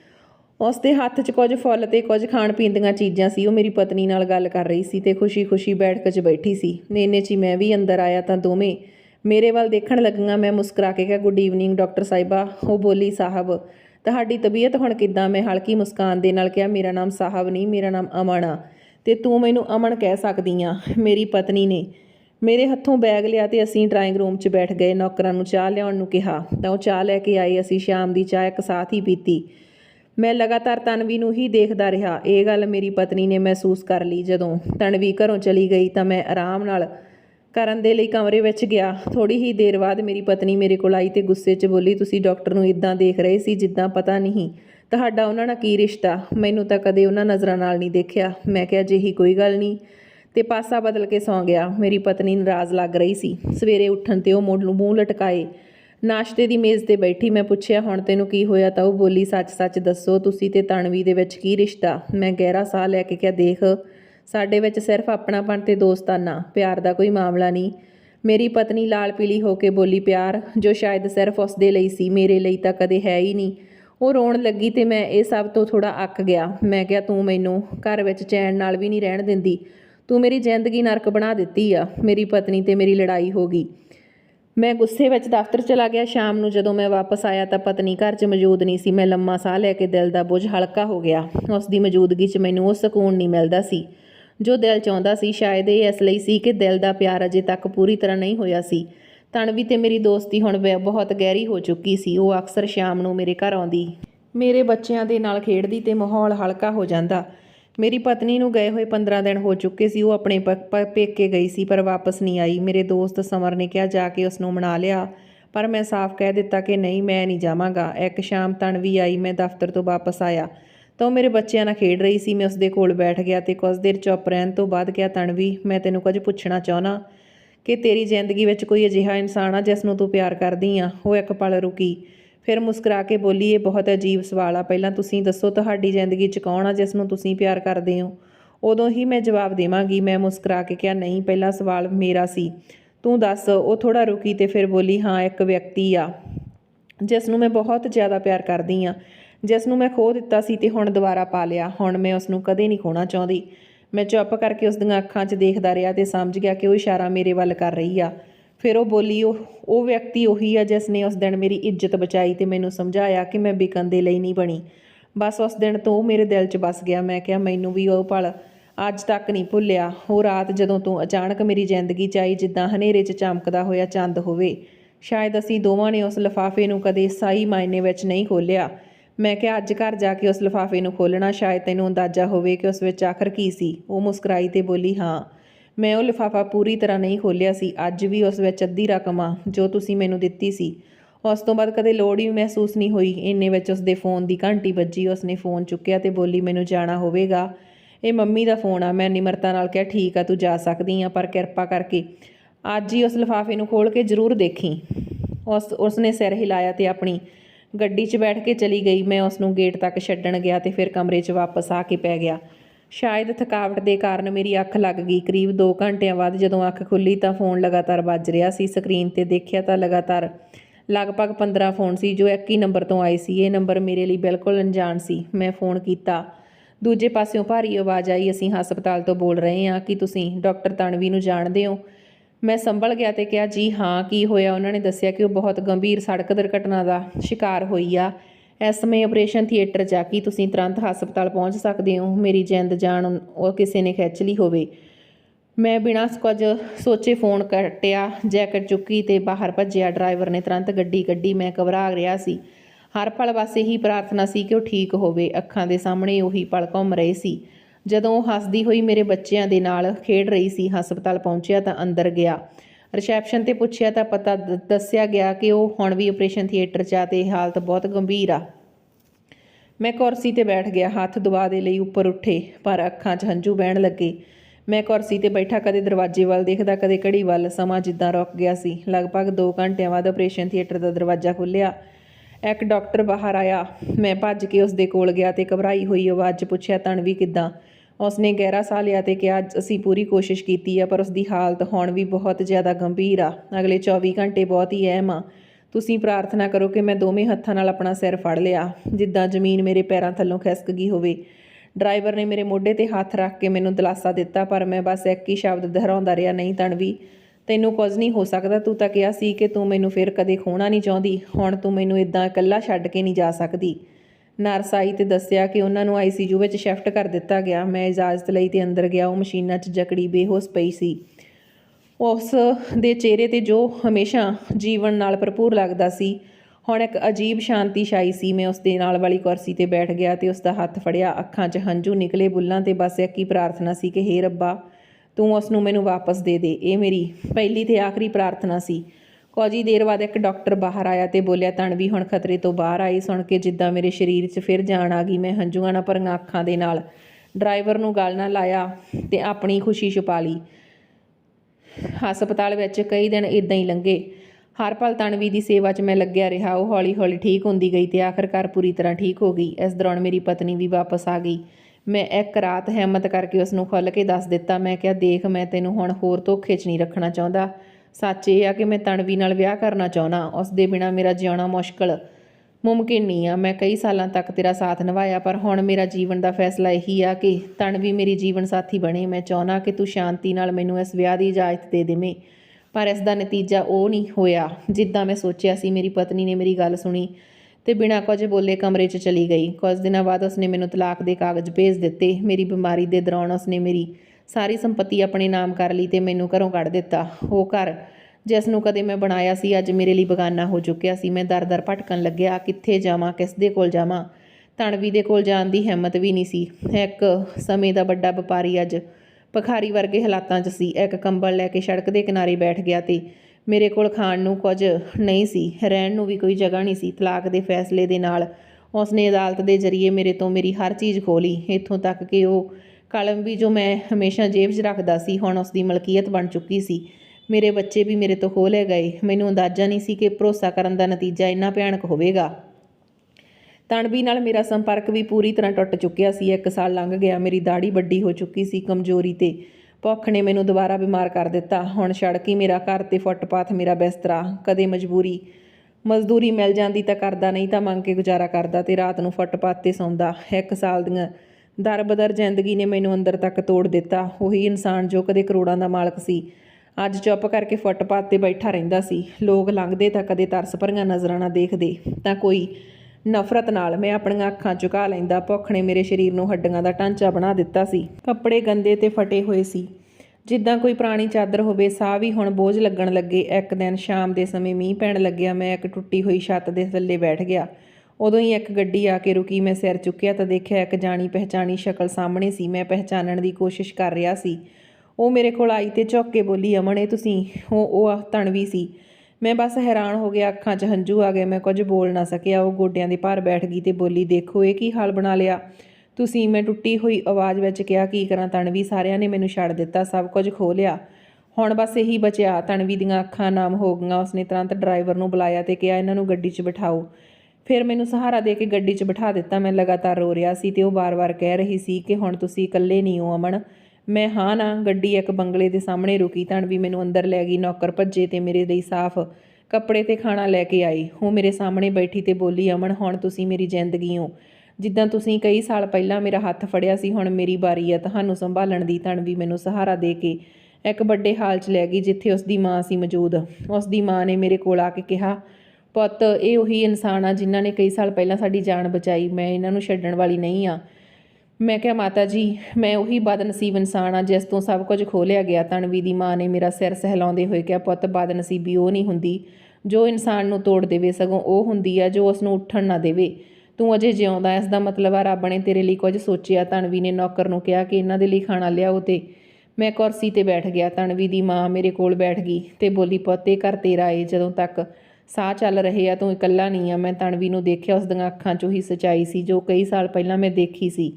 ਉਸ ਦੇ ਹੱਥ 'ਚ ਕੁਝ ਫੁੱਲ ਤੇ ਕੁਝ ਖਾਣ ਪੀਣ ਦੀਆਂ ਚੀਜ਼ਾਂ ਸੀ, ਉਹ ਮੇਰੀ ਪਤਨੀ ਨਾਲ ਗੱਲ ਕਰ ਰਹੀ ਸੀ ਤੇ ਖੁਸ਼ੀ-ਖੁਸ਼ੀ ਬੈਠਕ 'ਚ ਬੈਠੀ ਸੀ। ਇੰਨੇ 'ਚ ਹੀ ਮੈਂ ਵੀ ਅੰਦਰ ਆਇਆ ਤਾਂ ਦੋਵੇਂ ਮੇਰੇ ਵੱਲ ਦੇਖਣ ਲੱਗੀਆਂ, ਮੈਂ ਮੁਸਕਰਾ ਕੇ ਕਿਹਾ ਗੁੱਡ ਈਵਨਿੰਗ ਡਾਕਟਰ ਸਾਹਿਬਾ ਉਹ ਬੋਲੀ ਸਾਹਿਬ ਤੁਹਾਡੀ ਤਬੀਅਤ ਹੁਣ ਕਿੱਦਾਂ? ਮੈਂ ਹਲਕੀ ਮੁਸਕਾਨ ਦੇ ਨਾਲ ਕਿਹਾ, ਮੇਰਾ ਨਾਮ ਸਾਹਿਬ ਨਹੀਂ, ਮੇਰਾ ਨਾਮ ਅਮਨ ਆ ਤੇ ਤੂੰ ਮੈਨੂੰ ਅਮਨ ਕਹਿ ਸਕਦੀ ਆ। ਮੇਰੀ ਪਤਨੀ ਨੇ ਮੇਰੇ ਹੱਥੋਂ ਬੈਗ ਲਿਆ ਤੇ ਅਸੀਂ ਡਰਾਇੰਗ ਰੂਮ 'ਚ ਬੈਠ ਗਏ, ਨੌਕਰਾਂ ਨੂੰ ਚਾਹ ਲਿਆਉਣ ਨੂੰ ਕਿਹਾ। ਤਾਂ ਉਹ ਚਾਹ ਲੈ ਕੇ ਆਏ, ਅਸੀਂ ਸ਼ਾਮ ਦੀ ਚਾਹ ਇੱਕ ਸਾਥ ਹੀ ਪੀਤੀ। ਮੈਂ ਲਗਾਤਾਰ ਤਨਵੀ ਨੂੰ ਹੀ ਦੇਖਦਾ ਰਿਹਾ। ਇਹ ਗੱਲ ਮੇਰੀ ਪਤਨੀ ਨੇ ਮਹਿਸੂਸ ਕਰ ਲਈ। ਜਦੋਂ ਤਨਵੀ ਘਰੋਂ ਚਲੀ ਗਈ ਤਾਂ ਮੈਂ ਆਰਾਮ ਨਾਲ ਕਰਨ ਦੇ ਲਈ ਕਮਰੇ ਵਿੱਚ ਗਿਆ। ਥੋੜੀ ਹੀ ਦੇਰ ਬਾਅਦ ਮੇਰੀ ਪਤਨੀ ਮੇਰੇ ਕੋਲ ਆਈ ਤੇ ਗੁੱਸੇ 'ਚ ਬੋਲੀ, ਤੁਸੀਂ ਡਾਕਟਰ ਨੂੰ ਇਦਾਂ ਦੇਖ ਰਹੇ ਸੀ ਜਿੱਦਾਂ ਪਤਾ ਨਹੀਂ ਤੁਹਾਡਾ ਉਹਨਾਂ ਨਾਲ ਕੀ ਰਿਸ਼ਤਾ। ਮੈਨੂੰ ਤਾਂ ਕਦੇ ਉਹਨਾਂ ਨਜ਼ਰਾਂ ਨਾਲ ਨਹੀਂ ਦੇਖਿਆ। ਮੈਂ ਕਿਹਾ ਜਿਹੀ ਕੋਈ ਗੱਲ ਨਹੀਂ। ਤੇ ਪਾਸਾ ਬਦਲ ਕੇ ਸੌਂ ਗਿਆ। ਮੇਰੀ ਪਤਨੀ ਨਾਰਾਜ਼ ਲੱਗ ਰਹੀ ਸੀ। ਸਵੇਰੇ ਉੱਠਣ ਤੇ ਉਹ ਮੋਢ ਨੂੰ ਮੂੰਹ ਲਟਕਾਏ। ਨਾਸ਼ਤੇ ਦੀ ਮੇਜ਼ ਤੇ ਬੈਠੀ ਮੈਂ ਪੁੱਛਿਆ, ਹੁਣ ਤੈਨੂੰ ਕੀ ਹੋਇਆ? ਤਾਂ ਉਹ ਬੋਲੀ ਸੱਚ-ਸੱਚ ਦੱਸੋ, ਤੁਸੀਂ ਤੇ ਤਣਵੀ ਦੇ ਵਿੱਚ ਕੀ ਰਿਸ਼ਤਾ? ਮੈਂ ਗਹਿਰਾ ਸਾਹ ਲੈ ਕੇ ਕਿਹਾ, ਦੇਖ, ਸਾਡੇ ਵਿੱਚ ਸਿਰਫ ਆਪਣਾਪਣ ਤੇ ਦੋਸਤਾਨਾ ਪਿਆਰ ਦਾ ਕੋਈ ਮਾਮਲਾ ਨਹੀਂ। ਮੇਰੀ ਪਤਨੀ ਲਾਲ ਪੀਲੀ ਹੋ ਕੇ ਬੋਲੀ, ਪਿਆਰ, ਜੋ ਸ਼ਾਇਦ ਸਿਰਫ ਉਸ ਦੇ ਲਈ ਸੀ, ਮੇਰੇ ਲਈ ਤਾਂ ਕਦੇ ਹੈ ਹੀ ਨਹੀਂ। ਉਹ ਰੋਣ ਲੱਗੀ ਤੇ ਮੈਂ ਇਹ ਸਭ ਤੋਂ ਥੋੜਾ ਅੱਕ ਗਿਆ। ਮੈਂ ਕਿਹਾ, ਤੂੰ ਮੈਨੂੰ ਘਰ ਵਿੱਚ ਚੈਨ ਨਾਲ ਵੀ ਨਹੀਂ ਰਹਿਣ ਦਿੰਦੀ। ਤੂੰ ਮੇਰੀ ਜ਼ਿੰਦਗੀ ਨਰਕ ਬਣਾ ਦਿੱਤੀ ਆ। ਮੇਰੀ ਪਤਨੀ ਤੇ ਮੇਰੀ ਲੜਾਈ ਹੋ ਗਈ। ਮੈਂ ਗੁੱਸੇ ਵਿੱਚ ਦਫ਼ਤਰ ਚਲਾ ਗਿਆ। ਸ਼ਾਮ ਨੂੰ ਜਦੋਂ ਮੈਂ ਵਾਪਸ ਆਇਆ ਤਾਂ ਪਤਨੀ ਘਰ 'ਚ ਮੌਜੂਦ ਨਹੀਂ ਸੀ। ਮੈਂ ਲੰਮਾ ਸਾਹ ਲੈ ਕੇ ਦਿਲ ਦਾ ਬੋਝ ਹਲਕਾ ਹੋ ਗਿਆ। ਉਸ ਦੀ ਮੌਜੂਦਗੀ 'ਚ ਮੈਨੂੰ ਉਹ ਸਕੂਨ ਨਹੀਂ ਮਿਲਦਾ ਸੀ, ਜੋ ਦਿਲ ਚਾਹੁੰਦਾ ਸੀ। ਸ਼ਾਇਦ ਇਹ ਇਸ ਲਈ ਸੀ ਕਿ ਦਿਲ ਦਾ ਪਿਆਰ ਅਜੇ ਤੱਕ ਪੂਰੀ ਤਰ੍ਹਾਂ ਨਹੀਂ ਹੋਇਆ ਸੀ। ਤਣਵੀ ਤੇ ਮੇਰੀ ਦੋਸਤੀ ਹੁਣ ਬ- ਬਹੁਤ ਗਹਿਰੀ ਹੋ ਚੁੱਕੀ ਸੀ। ਉਹ ਅਕਸਰ ਸ਼ਾਮ ਨੂੰ ਮੇਰੇ ਘਰ ਆਉਂਦੀ, ਮੇਰੇ ਬੱਚਿਆਂ ਦੇ ਨਾਲ ਖੇਡਦੀ ਤੇ ਮਾਹੌਲ ਹਲਕਾ ਹੋ ਜਾਂਦਾ। ਮੇਰੀ ਪਤਨੀ ਨੂੰ ਗਏ ਹੋਏ 15 ਦਿਨ ਹੋ ਚੁੱਕੇ ਸੀ, ਉਹ ਆਪਣੇ ਪ- ਪੇਕੇ ਗਈ ਸੀ, ਪਰ ਵਾਪਸ ਨਹੀਂ ਆਈ। ਮੇਰੇ ਦੋਸਤ ਸਮਰ ਨੇ ਕਿਹਾ, ਜਾ ਕੇ ਉਸ ਨੂੰ ਮਨਾ ਲਿਆ। ਪਰ ਮੈਂ ਸਾਫ਼ ਕਹਿ ਦਿੱਤਾ ਕਿ ਨਹੀਂ, ਮੈਂ ਨਹੀਂ ਜਾਵਾਂਗਾ। ਇੱਕ ਸ਼ਾਮ ਤਣਵੀ ਆਈ, ਮੈਂ ਦਫ਼ਤਰ ਤੋਂ ਵਾਪਸ ਆਇਆ। ਤਾਂ ਉਹ ਮੇਰੇ ਬੱਚਿਆਂ ਨਾਲ ਖੇਡ ਰਹੀ ਸੀ, ਮੈਂ ਉਸਦੇ ਕੋਲ ਬੈਠ ਗਿਆ ਤੇ ਕੁਝ ਦੇਰ ਚੁੱਪ ਰਹਿਣ ਤੋਂ ਬਾਅਦ ਕਿਹਾ ਤਣਵੀ ਮੈਂ ਤੈਨੂੰ ਕੁਝ ਪੁੱਛਣਾ ਚਾਹਣਾ ਕਿ ਤੇਰੀ ਜ਼ਿੰਦਗੀ ਵਿੱਚ ਕੋਈ ਅਜਿਹਾ ਇਨਸਾਨ ਆ, ਜਿਸ ਨੂੰ ਤੂੰ ਪਿਆਰ ਕਰਦੀ ਆ? ਉਹ ਇੱਕ ਪਲ ਰੁਕੀ। ਫਿਰ ਮੁਸਕਰਾ ਕੇ ਬੋਲੀ, ਇਹ ਬਹੁਤ ਅਜੀਬ ਸਵਾਲ ਆ। ਪਹਿਲਾਂ ਤੁਸੀਂ ਦੱਸੋ ਤੁਹਾਡੀ ਜ਼ਿੰਦਗੀ 'ਚ ਕੌਣ ਆ ਜਿਸ ਨੂੰ ਤੁਸੀਂ ਪਿਆਰ ਕਰਦੇ ਹੋ? ਉਦੋਂ ਹੀ ਮੈਂ ਜਵਾਬ ਦੇਵਾਂਗੀ। ਮੈਂ ਮੁਸਕਰਾ ਕੇ ਕਿਹਾ, ਨਹੀਂ, ਪਹਿਲਾ ਸਵਾਲ ਮੇਰਾ ਸੀ। ਤੂੰ ਦੱਸ। ਉਹ ਥੋੜਾ ਰੁਕੀ ਤੇ ਫਿਰ ਬੋਲੀ, ਹਾਂ, ਇੱਕ ਵਿਅਕਤੀ ਆ, ਜਿਸ ਨੂੰ ਮੈਂ ਬਹੁਤ ਜ਼ਿਆਦਾ ਪਿਆਰ ਕਰਦੀ ਆ ਜਿਸ ਨੂੰ ਮੈਂ ਖੋ ਦਿੱਤਾ ਸੀ ਤੇ ਹੁਣ ਦੁਬਾਰਾ ਪਾ ਲਿਆ। ਹੁਣ ਮੈਂ ਉਸ ਨੂੰ ਕਦੇ ਨਹੀਂ ਖੋਣਾ ਚਾਹੁੰਦੀ। ਮੈਂ ਚੁੱਪ ਕਰਕੇ ਉਸ ਦੀਆਂ ਅੱਖਾਂ 'ਚ ਦੇਖਦਾ ਰਿਹਾ ਤੇ ਸਮਝ ਗਿਆ ਕਿ ਉਹ ਇਸ਼ਾਰਾ ਮੇਰੇ ਵੱਲ ਕਰ ਰਹੀ ਆ। ਫਿਰ ਉਹ ਬੋਲੀ, ਉਹ ਉਹ ਵਿਅਕਤੀ ਉਹੀ ਆ ਜਿਸ ਨੇ ਉਸ ਦਿਨ ਮੇਰੀ ਇੱਜ਼ਤ ਬਚਾਈ ਤੇ ਮੈਨੂੰ ਸਮਝਾਇਆ ਕਿ ਮੈਂ ਵਿਕਣ ਦੇ ਲਈ ਨਹੀਂ ਬਣੀ। ਬਸ ਉਸ ਦਿਨ ਤੋਂ ਉਹ ਮੇਰੇ ਦਿਲ 'ਚ ਬਸ ਗਿਆ। ਮੈਂ ਕਿਹਾ, ਮੈਨੂੰ ਵੀ ਉਹ ਪਲ ਅੱਜ ਤੱਕ ਨਹੀਂ ਭੁੱਲਿਆ। ਉਹ ਰਾਤ ਜਦੋਂ ਤੋਂ ਅਚਾਨਕ ਮੇਰੀ ਜ਼ਿੰਦਗੀ 'ਚ ਆਈ, ਜਿੱਦਾਂ ਹਨੇਰੇ 'ਚ ਚਮਕਦਾ ਹੋਇਆ ਚੰਦ ਹੋਵੇ, ਸ਼ਾਇਦ ਅਸੀਂ ਦੋਵਾਂ ਨੇ ਉਸ ਲਿਫਾਫੇ ਨੂੰ ਕਦੇ ਸਹੀ ਮਾਇਨੇ ਵਿੱਚ ਨਹੀਂ ਖੋਲ੍ਹਿਆ। ਮੈਂ ਕਿਹਾ, ਅੱਜ ਘਰ ਜਾ ਕੇ ਉਸ ਲਿਫਾਫੇ ਨੂੰ ਖੋਲ੍ਹਣਾ ਸ਼ਾਇਦ ਤੈਨੂੰ ਅੰਦਾਜ਼ਾ ਹੋਵੇ ਕਿ ਉਸ ਵਿੱਚ ਆਖਰ ਕੀ ਸੀ? ਉਹ ਮੁਸਕਰਾਈ ਤੇ ਬੋਲੀ, ਹਾਂ। ਮੈਂ ਉਹ ਲਿਫਾਫਾ ਪੂਰੀ ਤਰ੍ਹਾਂ ਨਹੀਂ ਖੋਲ੍ਹਿਆ ਸੀ। ਅੱਜ ਵੀ ਉਸ ਵਿੱਚ ਅੱਧੀ ਰਕਮ ਆ, ਜੋ ਤੁਸੀਂ ਮੈਨੂੰ ਦਿੱਤੀ ਸੀ। ਉਸ ਤੋਂ ਬਾਅਦ ਕਦੇ ਲੋੜ ਹੀ ਮਹਿਸੂਸ ਨਹੀਂ ਹੋਈ। ਇੰਨੇ ਵਿੱਚ ਉਸਦੇ ਫੋਨ ਦੀ ਘੰਟੀ ਵੱਜੀ, ਉਸਨੇ ਫੋਨ ਚੁੱਕਿਆ ਤੇ ਬੋਲੀ, ਮੈਨੂੰ ਜਾਣਾ ਹੋਵੇਗਾ। ਇਹ ਮੰਮੀ ਦਾ ਫੋਨ ਆ। ਮੈਂ ਨਿਮਰਤਾ ਨਾਲ ਕਿਹਾ, ਠੀਕ ਆ, ਤੂੰ ਜਾ ਸਕਦੀ ਆ, ਪਰ ਕਿਰਪਾ ਕਰਕੇ। ਅੱਜ ਹੀ ਉਸ ਲਿਫਾਫੇ ਨੂੰ ਖੋਲ ਕੇ ਜ਼ਰੂਰ ਦੇਖੀ। ਉਸ, ਉਸਨੇ ਸਿਰ ਹਿਲਾਇਆ ਤੇ ਆਪਣੀ ਗੱਡੀ 'ਚ ਬੈਠ ਕੇ ਚਲੀ ਗਈ। ਮੈਂ ਉਸ ਨੂੰ ਗੇਟ ਤੱਕ ਛੱਡਣ ਗਿਆ ਤੇ ਫਿਰ ਕਮਰੇ 'ਚ ਵਾਪਸ ਆ ਕੇ ਪੈ ਗਿਆ। ਸ਼ਾਇਦ ਥਕਾਵਟ ਦੇ ਕਾਰਨ ਮੇਰੀ ਅੱਖ ਲੱਗ ਗਈ। ਕਰੀਬ 2 ਘੰਟਿਆਂ ਬਾਅਦ ਜਦੋਂ ਅੱਖ ਖੁੱਲੀ ਤਾਂ ਫੋਨ ਲਗਾਤਾਰ ਵੱਜ ਰਿਹਾ ਸੀ। ਸਕਰੀਨ ਤੇ ਦੇਖਿਆ ਤਾਂ ਲਗਾਤਾਰ ਲਗਭਗ 15 ਫੋਨ ਸੀ, ਜੋ ਇੱਕ ਹੀ ਨੰਬਰ ਤੋਂ ਆਏ ਸੀ। ਇਹ ਨੰਬਰ ਮੇਰੇ ਲਈ ਬਿਲਕੁਲ ਅਣਜਾਣ ਸੀ। ਮੈਂ ਫੋਨ ਕੀਤਾ। ਦੂਜੇ ਪਾਸਿਓਂ ਭਾਰੀ ਆਵਾਜ਼ ਆਈ, ਅਸੀਂ ਹਸਪਤਾਲ ਤੋਂ ਬੋਲ ਰਹੇ ਹਾਂ। ਕਿ ਤੁਸੀਂ ਡਾਕਟਰ ਤਣਵੀ ਨੂੰ ਜਾਣਦੇ ਹੋ? ਮੈਂ ਸੰਭਲ ਗਿਆ ਤੇ ਕਿਹਾ, ਜੀ ਹਾਂ, ਕੀ ਹੋਇਆ? ਉਹਨਾਂ ਨੇ ਦੱਸਿਆ ਕਿ ਉਹ ਬਹੁਤ ਗੰਭੀਰ ਸੜਕ ਦੁਰਘਟਨਾ ਦਾ ਸ਼ਿਕਾਰ ਹੋਈ ਆ। ਇਸ ਸਮੇਂ ਆਪਰੇਸ਼ਨ ਥੀਏਟਰ ਜਾ ਕੇ ਤੁਸੀਂ ਤੁਰੰਤ ਹਸਪਤਾਲ ਪਹੁੰਚ ਸਕਦੇ ਹੋ। ਮੇਰੀ ਜਿੰਦ ਜਾਨ ਉਹ ਕਿਸੇ ਨੇ ਖਿੱਚ ਲਈ ਹੋਵੇ। ਮੈਂ ਬਿਨਾਂ ਕੁਝ ਸੋਚੇ ਫੋਨ ਕੱਟਿਆ, ਜੈਕਟ ਚੁੱਕੀ ਤੇ ਬਾਹਰ ਭੱਜਿਆ। ਡਰਾਈਵਰ ਨੇ ਤੁਰੰਤ ਗੱਡੀ ਕੱਢੀ। ਮੈਂ ਘਬਰਾ ਰਿਹਾ ਸੀ। ਹਰ ਪਲ ਵਾਸਤੇ ਹੀ ਪ੍ਰਾਰਥਨਾ ਸੀ ਕਿ ਉਹ ਠੀਕ ਹੋਵੇ। ਅੱਖਾਂ ਦੇ ਸਾਹਮਣੇ ਉਹੀ ਪਲ ਘੁੰਮ ਰਹੇ ਸੀ। ਜਦੋਂ ਉਹ ਹੱਸਦੀ ਹੋਈ ਮੇਰੇ ਬੱਚਿਆਂ ਦੇ ਨਾਲ ਖੇਡ ਰਹੀ ਸੀ, ਹਸਪਤਾਲ ਪਹੁੰਚਿਆ ਤਾਂ ਅੰਦਰ ਗਿਆ। ਰਿਸੈਪਸ਼ਨ ਤੇ ਪੁੱਛਿਆ ਤਾਂ ਪਤਾ ਦ- ਦੱਸਿਆ ਗਿਆ ਕਿ ਉਹ ਹੁਣ ਵੀ ਆਪਰੇਸ਼ਨ ਥੀਏਟਰ 'ਚ ਆ ਤੇ ਹਾਲਤ ਬਹੁਤ ਗੰਭੀਰ ਆ। ਮੈਂ ਕੁਰਸੀ ਤੇ ਬੈਠ ਗਿਆ, ਹੱਥ ਦਬਾ ਦੇ ਲਈ ਉੱਪਰ ਉੱਠੇ, ਪਰ ਅੱਖਾਂ 'ਚ ਹੰਝੂ ਬਹਿਣ ਲੱਗੇ। ਮੈਂ ਕੁਰਸੀ ਤੇ ਬੈਠਾ, ਕਦੇ ਦਰਵਾਜ਼ੇ ਵੱਲ ਦੇਖਦਾ, ਕਦੇ ਘੜੀ ਵੱਲ ਸਮਾਂ ਜਿੱਦਾਂ ਰੁਕ ਗਿਆ ਸੀ। ਲਗਭਗ 2 ਘੰਟਿਆਂ ਬਾਅਦ ਆਪਰੇਸ਼ਨ ਥੀਏਟਰ ਦਾ ਦਰਵਾਜ਼ਾ ਖੁੱਲਿਆ ਇੱਕ ਡਾਕਟਰ ਬਾਹਰ ਆਇਆ। ਮੈਂ ਭੱਜ ਕੇ ਉਸ ਦੇ ਕੋਲ ਗਿਆ ਤੇ ਘਬਰਾਈ ਹੋਈ ਆਵਾਜ਼ 'ਚ ਪੁੱਛਿਆ ਤਣਵੀ ਕਿੱਦਾਂ? ਉਸਨੇ ਗਹਿਰਾ ਸਾਹ ਲਿਆ ਤੇ ਕਿਹਾ "ਅੱਜ ਅਸੀਂ ਪੂਰੀ ਕੋਸ਼ਿਸ਼ ਕੀਤੀ ਆ, ਪਰ ਉਸ ਦੀ ਹਾਲਤ ਹੁਣ ਵੀ ਬਹੁਤ ਜ਼ਿਆਦਾ ਗੰਭੀਰ ਆ। ਅਗਲੇ 24 ਘੰਟੇ ਬਹੁਤ ਹੀ ਅਹਿਮ ਆ। ਤੁਸੀਂ ਪ੍ਰਾਰਥਨਾ ਕਰੋ ਕਿ ਮੈਂ ਦੋਵੇਂ ਹੱਥਾਂ ਨਾਲ ਆਪਣਾ ਸਿਰ ਫੜ ਲਿਆ, ਜਿੱਦਾਂ ਜ਼ਮੀਨ ਮੇਰੇ ਪੈਰਾਂ ਥੱਲੋਂ ਖਿਸਕ ਗਈ ਹੋਵੇ। ਡਰਾਈਵਰ ਨੇ ਮੇਰੇ ਮੋਢੇ ਤੇ ਹੱਥ ਰੱਖ ਕੇ ਮੈਨੂੰ ਦਿਲਾਸਾ ਦਿੱਤਾ, ਪਰ ਮੈਂ ਬਸ ਇੱਕ ਹੀ ਸ਼ਬਦ ਦੁਹਰਾਉਂਦਾ ਰਿਹਾ, ਨਹੀਂ ਤਣਵੀ ਤੈਨੂੰ ਕੁਝ ਨਹੀਂ ਹੋ ਸਕਦਾ। ਤੂੰ ਤਾਂ ਕਿਹਾ ਸੀ ਕਿ ਤੂੰ ਮੈਨੂੰ ਫਿਰ ਕਦੇ ਖੋਣਾ ਨਹੀਂ ਚਾਹੁੰਦੀ। ਹੁਣ ਤੂੰ ਮੈਨੂੰ ਇਦਾਂ ਇਕੱਲਾ ਛੱਡ ਕੇ ਨਹੀਂ ਜਾ ਸਕਦੀ। ਨਰਸ ਆਈ ਤੇ ਦੱਸਿਆ ਕਿ ਉਹਨਾਂ ਨੂੰ ਆਈਸੀਯੂ ਵਿੱਚ ਸ਼ਿਫਟ ਕਰ ਦਿੱਤਾ ਗਿਆ। ਮੈਂ ਇਜਾਜ਼ਤ ਲਈ ਤੇ ਅੰਦਰ ਗਿਆ। ਉਹ ਮਸ਼ੀਨਾਂ 'ਚ ਜਕੜੀ ਬੇਹੋਸ਼ ਪਈ ਸੀ। ਉਸ ਦੇ ਚਿਹਰੇ ਤੇ ਜੋ ਹਮੇਸ਼ਾ ਜੀਵਨ ਨਾਲ ਭਰਪੂਰ ਲੱਗਦਾ ਸੀ, ਹੁਣ ਇੱਕ ਅਜੀਬ ਸ਼ਾਂਤੀ ਛਾਈ ਸੀ। ਮੈਂ ਉਸ ਦੇ ਨਾਲ ਵਾਲੀ ਕੁਰਸੀ ਤੇ ਬੈਠ ਗਿਆ ਤੇ ਉਸ ਦਾ ਹੱਥ ਫੜਿਆ। ਅੱਖਾਂ 'ਚ ਹੰਝੂ ਨਿਕਲੇ, ਬੁੱਲਾਂ ਤੇ ਬਸ ਇੱਕ ਹੀ ਪ੍ਰਾਰਥਨਾ ਸੀ ਕਿ, ਹੇ ਰੱਬਾ, ਤੂੰ ਉਸ ਨੂੰ ਮੈਨੂੰ ਵਾਪਸ ਦੇ ਦੇ। ਇਹ ਮੇਰੀ ਪਹਿਲੀ ਤੇ ਆਖਰੀ ਪ੍ਰਾਰਥਨਾ ਸੀ। ਕੁਝ ਹੀ ਦੇਰ ਬਾਅਦ ਇੱਕ ਡਾਕਟਰ ਬਾਹਰ ਆਇਆ ਤੇ ਬੋਲਿਆ ਤਣਵੀ ਹੁਣ ਖਤਰੇ ਤੋਂ ਬਾਹਰ ਆਈ ਸੁਣ ਕੇ, ਜਿੱਦਾਂ ਮੇਰੇ ਸਰੀਰ 'ਚ ਫਿਰ ਜਾਨ ਆ ਗਈ, ਮੈਂ ਹੰਝੂਆਂ ਨਾਲ ਭਰੀਆਂ ਅੱਖਾਂ ਦੇ ਨਾਲ। ਡਰਾਈਵਰ ਨੂੰ ਗਲ ਨਾ ਲਾਇਆ ਤੇ ਆਪਣੀ ਖੁਸ਼ੀ ਛੁਪਾ ਲਈ। ਹਸਪਤਾਲ ਵਿੱਚ ਕਈ ਦਿਨ ਇਦਾਂ ਹੀ ਲੰਘੇ। ਹਰ ਪਲ ਤਣਵੀ ਦੀ ਸੇਵਾ 'ਚ ਮੈਂ ਲੱਗਿਆ ਰਿਹਾ। ਉਹ ਹੌਲੀ-ਹੌਲੀ ਠੀਕ ਹੁੰਦੀ ਗਈ ਤੇ ਆਖਰਕਾਰ ਪੂਰੀ ਤਰ੍ਹਾਂ ਠੀਕ ਹੋ ਗਈ। ਇਸ ਦੌਰਾਨ ਮੇਰੀ ਪਤਨੀ ਵੀ ਵਾਪਸ ਆ ਗਈ। ਮੈਂ ਇੱਕ ਰਾਤ ਹਿੰਮਤ ਕਰਕੇ ਉਸ ਨੂੰ ਖੁੱਲ੍ਹ ਕੇ ਦੱਸ ਦਿੱਤਾ। ਮੈਂ ਕਿਹਾ, ਦੇਖ, ਮੈਂ ਤੈਨੂੰ ਹੁਣ ਹੋਰ ਧੋਖੇ 'ਚ ਨਹੀਂ ਰੱਖਣਾ ਚਾਹੁੰਦਾ। ਸੱਚ ਇਹ ਆ ਕਿ ਮੈਂ ਤਣਵੀ ਨਾਲ ਵਿਆਹ ਕਰਨਾ ਚਾਹੁੰਦਾ ਉਸ ਦੇ ਬਿਨਾ ਮੇਰਾ ਜਿਉਣਾ ਮੁਸ਼ਕਲ ਮੁਮਕਿਨ ਨਹੀਂ ਆ। ਮੈਂ ਕਈ ਸਾਲਾਂ ਤੱਕ ਤੇਰਾ ਸਾਥ ਨਿਭਾਇਆ, ਪਰ ਹੁਣ ਮੇਰਾ ਜੀਵਨ ਦਾ ਫੈਸਲਾ ਇਹੀ ਆ ਕਿ ਤਣਵੀ ਮੇਰੀ ਜੀਵਨ ਸਾਥੀ ਬਣੇ। ਮੈਂ ਚਾਹੁੰਦਾ ਕਿ ਤੂੰ ਸ਼ਾਂਤੀ ਨਾਲ ਮੈਨੂੰ ਇਸ ਵਿਆਹ ਦੀ ਇਜਾਜ਼ਤ ਦੇ ਦੇਵੇਂ, ਪਰ ਇਸ ਦਾ ਨਤੀਜਾ ਉਹ ਨਹੀਂ ਹੋਇਆ। ਜਿੱਦਾਂ ਮੈਂ ਸੋਚਿਆ ਸੀ, ਮੇਰੀ ਪਤਨੀ ਨੇ ਮੇਰੀ ਗੱਲ ਸੁਣੀ ਤੇ ਬਿਨਾਂ ਕੁਝ ਬੋਲੇ ਕਮਰੇ 'ਚ ਚਲੀ ਗਈ। ਕੁਝ ਦਿਨਾਂ ਬਾਅਦ ਉਸਨੇ ਮੈਨੂੰ ਤਲਾਕ ਦੇ ਕਾਗਜ਼ ਭੇਜ ਦਿੱਤੇ। ਮੇਰੀ ਬਿਮਾਰੀ ਦੇ ਦੌਰਾਨ ਉਸਨੇ ਮੇਰੀ ਸਾਰੀ ਸੰਪਤੀ ਆਪਣੇ ਨਾਮ ਕਰ ਲਈ ਤੇ ਮੈਨੂੰ ਘਰੋਂ ਕੱਢ ਦਿੱਤਾ। ਉਹ ਘਰ ਜਿਸ ਨੂੰ ਕਦੇ ਮੈਂ ਬਣਾਇਆ ਸੀ, ਅੱਜ ਮੇਰੇ ਲਈ ਬਗਾਨਾ ਹੋ ਚੁੱਕਿਆ ਸੀ। ਮੈਂ ਦਰ-ਦਰ ਭਟਕਣ ਲੱਗਿਆ, ਕਿੱਥੇ ਜਾਵਾਂ ਕਿਸ ਦੇ ਕੋਲ ਜਾਵਾਂ? ਤਣਵੀ ਦੇ ਕੋਲ ਜਾਣ ਦੀ ਹਿੰਮਤ ਵੀ ਨਹੀਂ ਸੀ। ਇੱਕ ਸਮੇਂ ਦਾ ਵੱਡਾ ਵਪਾਰੀ ਅੱਜ ਭਖਾਰੀ ਵਰਗੇ ਹਾਲਾਤਾਂ 'ਚ ਸੀ। ਇੱਕ ਕੰਬਲ ਲੈ ਕੇ ਸੜਕ ਦੇ ਕਿਨਾਰੇ ਬੈਠ ਗਿਆ ਤੇ ਮੇਰੇ ਕੋਲ ਖਾਣ ਨੂੰ ਕੁਝ ਨਹੀਂ ਸੀ, ਰਹਿਣ ਨੂੰ ਵੀ ਕੋਈ ਜਗ੍ਹਾ ਨਹੀਂ ਸੀ। ਤਲਾਕ ਦੇ ਫੈਸਲੇ ਦੇ ਨਾਲ ਉਸਨੇ ਅਦਾਲਤ ਦੇ ਜ਼ਰੀਏ ਮੇਰੇ ਤੋਂ ਮੇਰੀ ਹਰ ਚੀਜ਼ ਖੋਲੀ ਇੱਥੋਂ ਤੱਕ ਕਿ ਉਹ ਕਲਮ ਵੀ ਜੋ ਮੈਂ ਹਮੇਸ਼ਾ ਜੇਬ 'ਚ ਰੱਖਦਾ ਸੀ, ਹੁਣ ਉਸ ਦੀ ਮਲਕੀਅਤ ਬਣ ਚੁੱਕੀ ਸੀ। ਮੇਰੇ ਬੱਚੇ ਵੀ ਮੇਰੇ ਤੋਂ ਖੋਹ ਲੈ ਗਏ। ਮੈਨੂੰ ਅੰਦਾਜ਼ਾ ਨਹੀਂ ਸੀ ਕਿ ਭਰੋਸਾ ਕਰਨ ਦਾ ਨਤੀਜਾ ਇੰਨਾ ਭਿਆਨਕ ਹੋਵੇਗਾ। ਤਣਵੀ ਨਾਲ ਮੇਰਾ ਸੰਪਰਕ ਵੀ ਪੂਰੀ ਤਰ੍ਹਾਂ ਟੁੱਟ ਚੁੱਕਿਆ ਸੀ। ਇੱਕ ਸਾਲ ਲੰਘ ਗਿਆ। ਮੇਰੀ ਦਾੜੀ ਵੱਡੀ ਹੋ ਚੁੱਕੀ ਸੀ ਕਮਜ਼ੋਰੀ ਤੇ। ਭੁੱਖ ਨੇ ਮੈਨੂੰ ਦੁਬਾਰਾ ਬਿਮਾਰ ਕਰ ਦਿੱਤਾ। ਹੁਣ ਸੜਕ ਹੀ ਮੇਰਾ ਘਰ ਤੇ ਫੁੱਟਪਾਥ ਮੇਰਾ ਬਿਸਤਰਾ ਕਦੇ ਮਜਬੂਰੀ, ਮਜ਼ਦੂਰੀ ਮਿਲ ਜਾਂਦੀ ਤਾਂ ਕਰਦਾ, ਨਹੀਂ ਤਾਂ ਮੰਗ ਕੇ ਗੁਜ਼ਾਰਾ ਕਰਦਾ ਤੇ ਰਾਤ ਨੂੰ ਫੁੱਟਪਾਥ ਤੇ ਸੌਂਦਾ। ਇੱਕ ਸਾਲ ਦੀਆਂ ਦਰ ਬਦਰ ਜ਼ਿੰਦਗੀ ਨੇ ਮੈਨੂੰ ਅੰਦਰ ਤੱਕ ਤੋੜ ਦਿੱਤਾ। ਉਹੀ ਇਨਸਾਨ ਜੋ ਕਦੇ ਕਰੋੜਾਂ ਦਾ ਮਾਲਕ ਸੀ, ਅੱਜ ਚੁੱਪ ਕਰਕੇ ਫੁੱਟਪਾਥ ਤੇ ਬੈਠਾ ਰਹਿੰਦਾ ਸੀ। ਲੋਕ ਲੰਘਦੇ ਤਾਂ ਕਦੇ ਤਰਸ ਭਰੀਆਂ ਨਜ਼ਰਾਂ ਨਾਲ ਦੇਖਦੇ। ਤਾਂ ਕੋਈ ਨਫ਼ਰਤ ਨਾਲ ਮੈਂ ਆਪਣੀਆਂ ਅੱਖਾਂ ਝੁਕਾ ਲੈਂਦਾ, ਭੁੱਖ ਨੇ ਮੇਰੇ ਸਰੀਰ ਨੂੰ ਹੱਡੀਆਂ ਦਾ ਢਾਂਚਾ ਬਣਾ ਦਿੱਤਾ ਸੀ। ਕੱਪੜੇ ਗੰਦੇ ਤੇ ਫਟੇ ਹੋਏ ਸੀ। ਜਿੱਦਾਂ ਕੋਈ ਪੁਰਾਣੀ ਚਾਦਰ ਹੋਵੇ, ਸਾਹ ਵੀ ਹੁਣ ਬੋਝ ਲੱਗਣ ਲੱਗੇ। ਇੱਕ ਦਿਨ ਸ਼ਾਮ ਦੇ ਸਮੇਂ ਮੀਂਹ ਪੈਣ ਲੱਗਿਆ, ਮੈਂ ਇੱਕ ਟੁੱਟੀ ਹੋਈ ਛੱਤ ਦੇ ਥੱਲੇ ਬੈਠ ਗਿਆ। ਉਦੋਂ ਹੀ ਇੱਕ ਗੱਡੀ ਆ ਕੇ ਰੁਕੀ, ਮੈਂ ਸਿਰ ਚੁੱਕਿਆ ਤਾਂ ਦੇਖਿਆ ਇੱਕ ਜਾਣੀ ਪਹਿਚਾਣੀ ਸ਼ਕਲ ਸਾਹਮਣੇ ਸੀ। ਮੈਂ ਪਹਿਚਾਨਣ ਦੀ ਕੋਸ਼ਿਸ਼ ਕਰ ਰਿਹਾ ਸੀ। ਉਹ ਮੇਰੇ ਕੋਲ ਆਈ ਤੇ ਝੁੱਕ ਕੇ ਬੋਲੀ ਅਮਨ ਇਹ ਤੁਸੀਂ ਉਹ ਉਹ ਤਣਵੀ ਸੀ। ਮੈਂ ਬਸ ਹੈਰਾਨ ਹੋ ਗਿਆ, ਅੱਖਾਂ 'ਚ ਹੰਝੂ ਆ ਗਏ। ਮੈਂ ਕੁਝ ਬੋਲ ਨਾ ਸਕਿਆ। ਉਹ ਗੋਡਿਆਂ ਦੇ ਭਾਰ ਬੈਠ ਗਈ ਤੇ ਬੋਲੀ, ਦੇਖੋ, ਇਹ ਕੀ ਹਾਲ ਬਣਾ ਲਿਆ? ਤੁਸੀਂ, ਮੈਂ ਟੁੱਟੀ ਹੋਈ ਆਵਾਜ਼ ਵਿੱਚ ਕਿਹਾ, ਕੀ ਕਰਾਂ? ਤਣਵੀ ਸਾਰਿਆਂ ਨੇ ਮੈਨੂੰ ਛੱਡ ਦਿੱਤਾ, ਸਭ ਕੁਝ ਖੋ ਲਿਆ। ਹੁਣ ਬਸ ਇਹੀ ਬਚਿਆ। ਤਣਵੀ ਦੀਆਂ ਅੱਖਾਂ, ਨਾਮ ਹੋ ਗਈਆਂ। ਉਸਨੇ ਤੁਰੰਤ ਡਰਾਈਵਰ ਨੂੰ ਬੁਲਾਇਆ ਤੇ ਕਿਹਾ, ਇਹਨਾਂ ਨੂੰ ਗੱਡੀ 'ਚ ਬਿਠਾਓ। ਫਿਰ ਮੈਨੂੰ ਸਹਾਰਾ ਦੇ ਕੇ ਗੱਡੀ 'ਚ ਬਿਠਾ ਦਿੱਤਾ। ਮੈਂ ਲਗਾਤਾਰ ਰੋ ਰਿਹਾ ਸੀ ਤੇ ਉਹ ਬਾਰ-ਬਾਰ ਕਹਿ ਰਹੀ ਸੀ ਕਿ ਹੁਣ ਤੁਸੀਂ ਇਕੱਲੇ ਨਹੀਂ ਹੋ ਅਮਨ। ਮੈਂ ਹਾਂ ਨਾ, ਗੱਡੀ ਇੱਕ ਬੰਗਲੇ ਦੇ ਸਾਹਮਣੇ ਰੁਕੀ ਤਣਵੀ ਮੈਨੂੰ ਅੰਦਰ ਲੈ ਗਈ, ਨੌਕਰ ਭੱਜੇ ਤੇ ਮੇਰੇ ਲਈ ਸਾਫ਼ ਕੱਪੜੇ ਤੇ ਖਾਣਾ ਲੈ ਕੇ ਆਈ। ਉਹ ਮੇਰੇ ਸਾਹਮਣੇ ਬੈਠੀ ਤੇ ਬੋਲੀ, ਅਮਨ, ਹੁਣ ਤੁਸੀਂ ਮੇਰੀ ਜ਼ਿੰਦਗੀ ਹੋ। ਜਿੱਦਾਂ ਤੁਸੀਂ ਕਈ ਸਾਲ ਪਹਿਲਾਂ ਮੇਰਾ ਹੱਥ ਫੜਿਆ ਸੀ, ਹੁਣ ਮੇਰੀ ਵਾਰੀ ਹੈ ਤੁਹਾਨੂੰ ਸੰਭਾਲਣ ਦੀ ਤਣਵੀ ਮੈਨੂੰ ਸਹਾਰਾ ਦੇ ਕੇ ਇੱਕ ਵੱਡੇ ਹਾਲ 'ਚ ਲੈ ਗਈ, ਜਿੱਥੇ ਉਸ ਦੀ ਮਾਂ ਸੀ ਮੌਜੂਦ। ਉਸ ਦੀ ਮਾਂ ਨੇ ਮੇਰੇ ਕੋਲ ਆ ਕੇ ਕਿਹਾ ਪੁੱਤ, ਇਹ ਉਹੀ ਇਨਸਾਨ ਆ ਜਿਨ੍ਹਾਂ ਨੇ ਕਈ ਸਾਲ ਪਹਿਲਾਂ ਸਾਡੀ ਜਾਨ ਬਚਾਈ, ਮੈਂ ਇਹਨਾਂ ਨੂੰ ਛੱਡਣ ਵਾਲੀ ਨਹੀਂ ਆ। ਮੈਂ ਕਿਹਾ, ਮਾਤਾ ਜੀ, ਮੈਂ ਉਹੀ ਬਦਨਸੀਬ ਇਨਸਾਨ ਆ ਜਿਸ ਤੋਂ ਸਭ ਕੁਝ ਖੋਹ ਲਿਆ ਗਿਆ। ਤਣਵੀ ਦੀ ਮਾਂ ਨੇ ਮੇਰਾ ਸਿਰ ਸਹਿਲਾਉਂਦੇ ਹੋਏ ਕਿਹਾ, ਪੁੱਤ, ਬਦਨਸੀਬੀ ਉਹ ਨਹੀਂ ਹੁੰਦੀ। ਜੋ ਇਨਸਾਨ ਨੂੰ ਤੋੜ ਦੇਵੇ ਸਗੋਂ ਉਹ ਹੁੰਦੀ ਆ ਜੋ ਉਸ ਨੂੰ ਉੱਠਣ ਨਾ ਦੇਵੇ। ਤੂੰ ਅਜੇ ਜਿਉਂਦਾ ਇਸ ਦਾ ਮਤਲਬ ਆ, ਰੱਬ ਨੇ ਤੇਰੇ ਲਈ ਕੁਝ ਸੋਚਿਆ ਤਣਵੀ ਨੇ ਨੌਕਰ ਨੂੰ ਕਿਹਾ ਕਿ ਇਹਨਾਂ ਦੇ ਲਈ ਖਾਣਾ ਲਿਆਓ ਤੇ ਮੈਂ ਕੁਰਸੀ ਤੇ ਬੈਠ ਗਿਆ। ਤਣਵੀ ਦੀ ਮਾਂ ਮੇਰੇ ਕੋਲ ਬੈਠ ਗਈ ਤੇ ਬੋਲੀ, ਪੁੱਤ, ਇਹ ਘਰ ਤੇਰਾ ਏ, ਜਦੋਂ ਤੱਕ ਸਾਹ ਚੱਲ ਰਹੇ ਆ, ਤੂੰ ਇਕੱਲਾ ਨਹੀਂ ਆ। ਮੈਂ ਤਣਵੀ ਨੂੰ ਦੇਖਿਆ, ਉਸ ਦੀਆਂ ਅੱਖਾਂ 'ਚੋਂ ਹੀ ਸਚਾਈ ਸੀ, ਜੋ ਕਈ ਸਾਲ ਪਹਿਲਾਂ ਮੈਂ ਦੇਖੀ ਸੀ।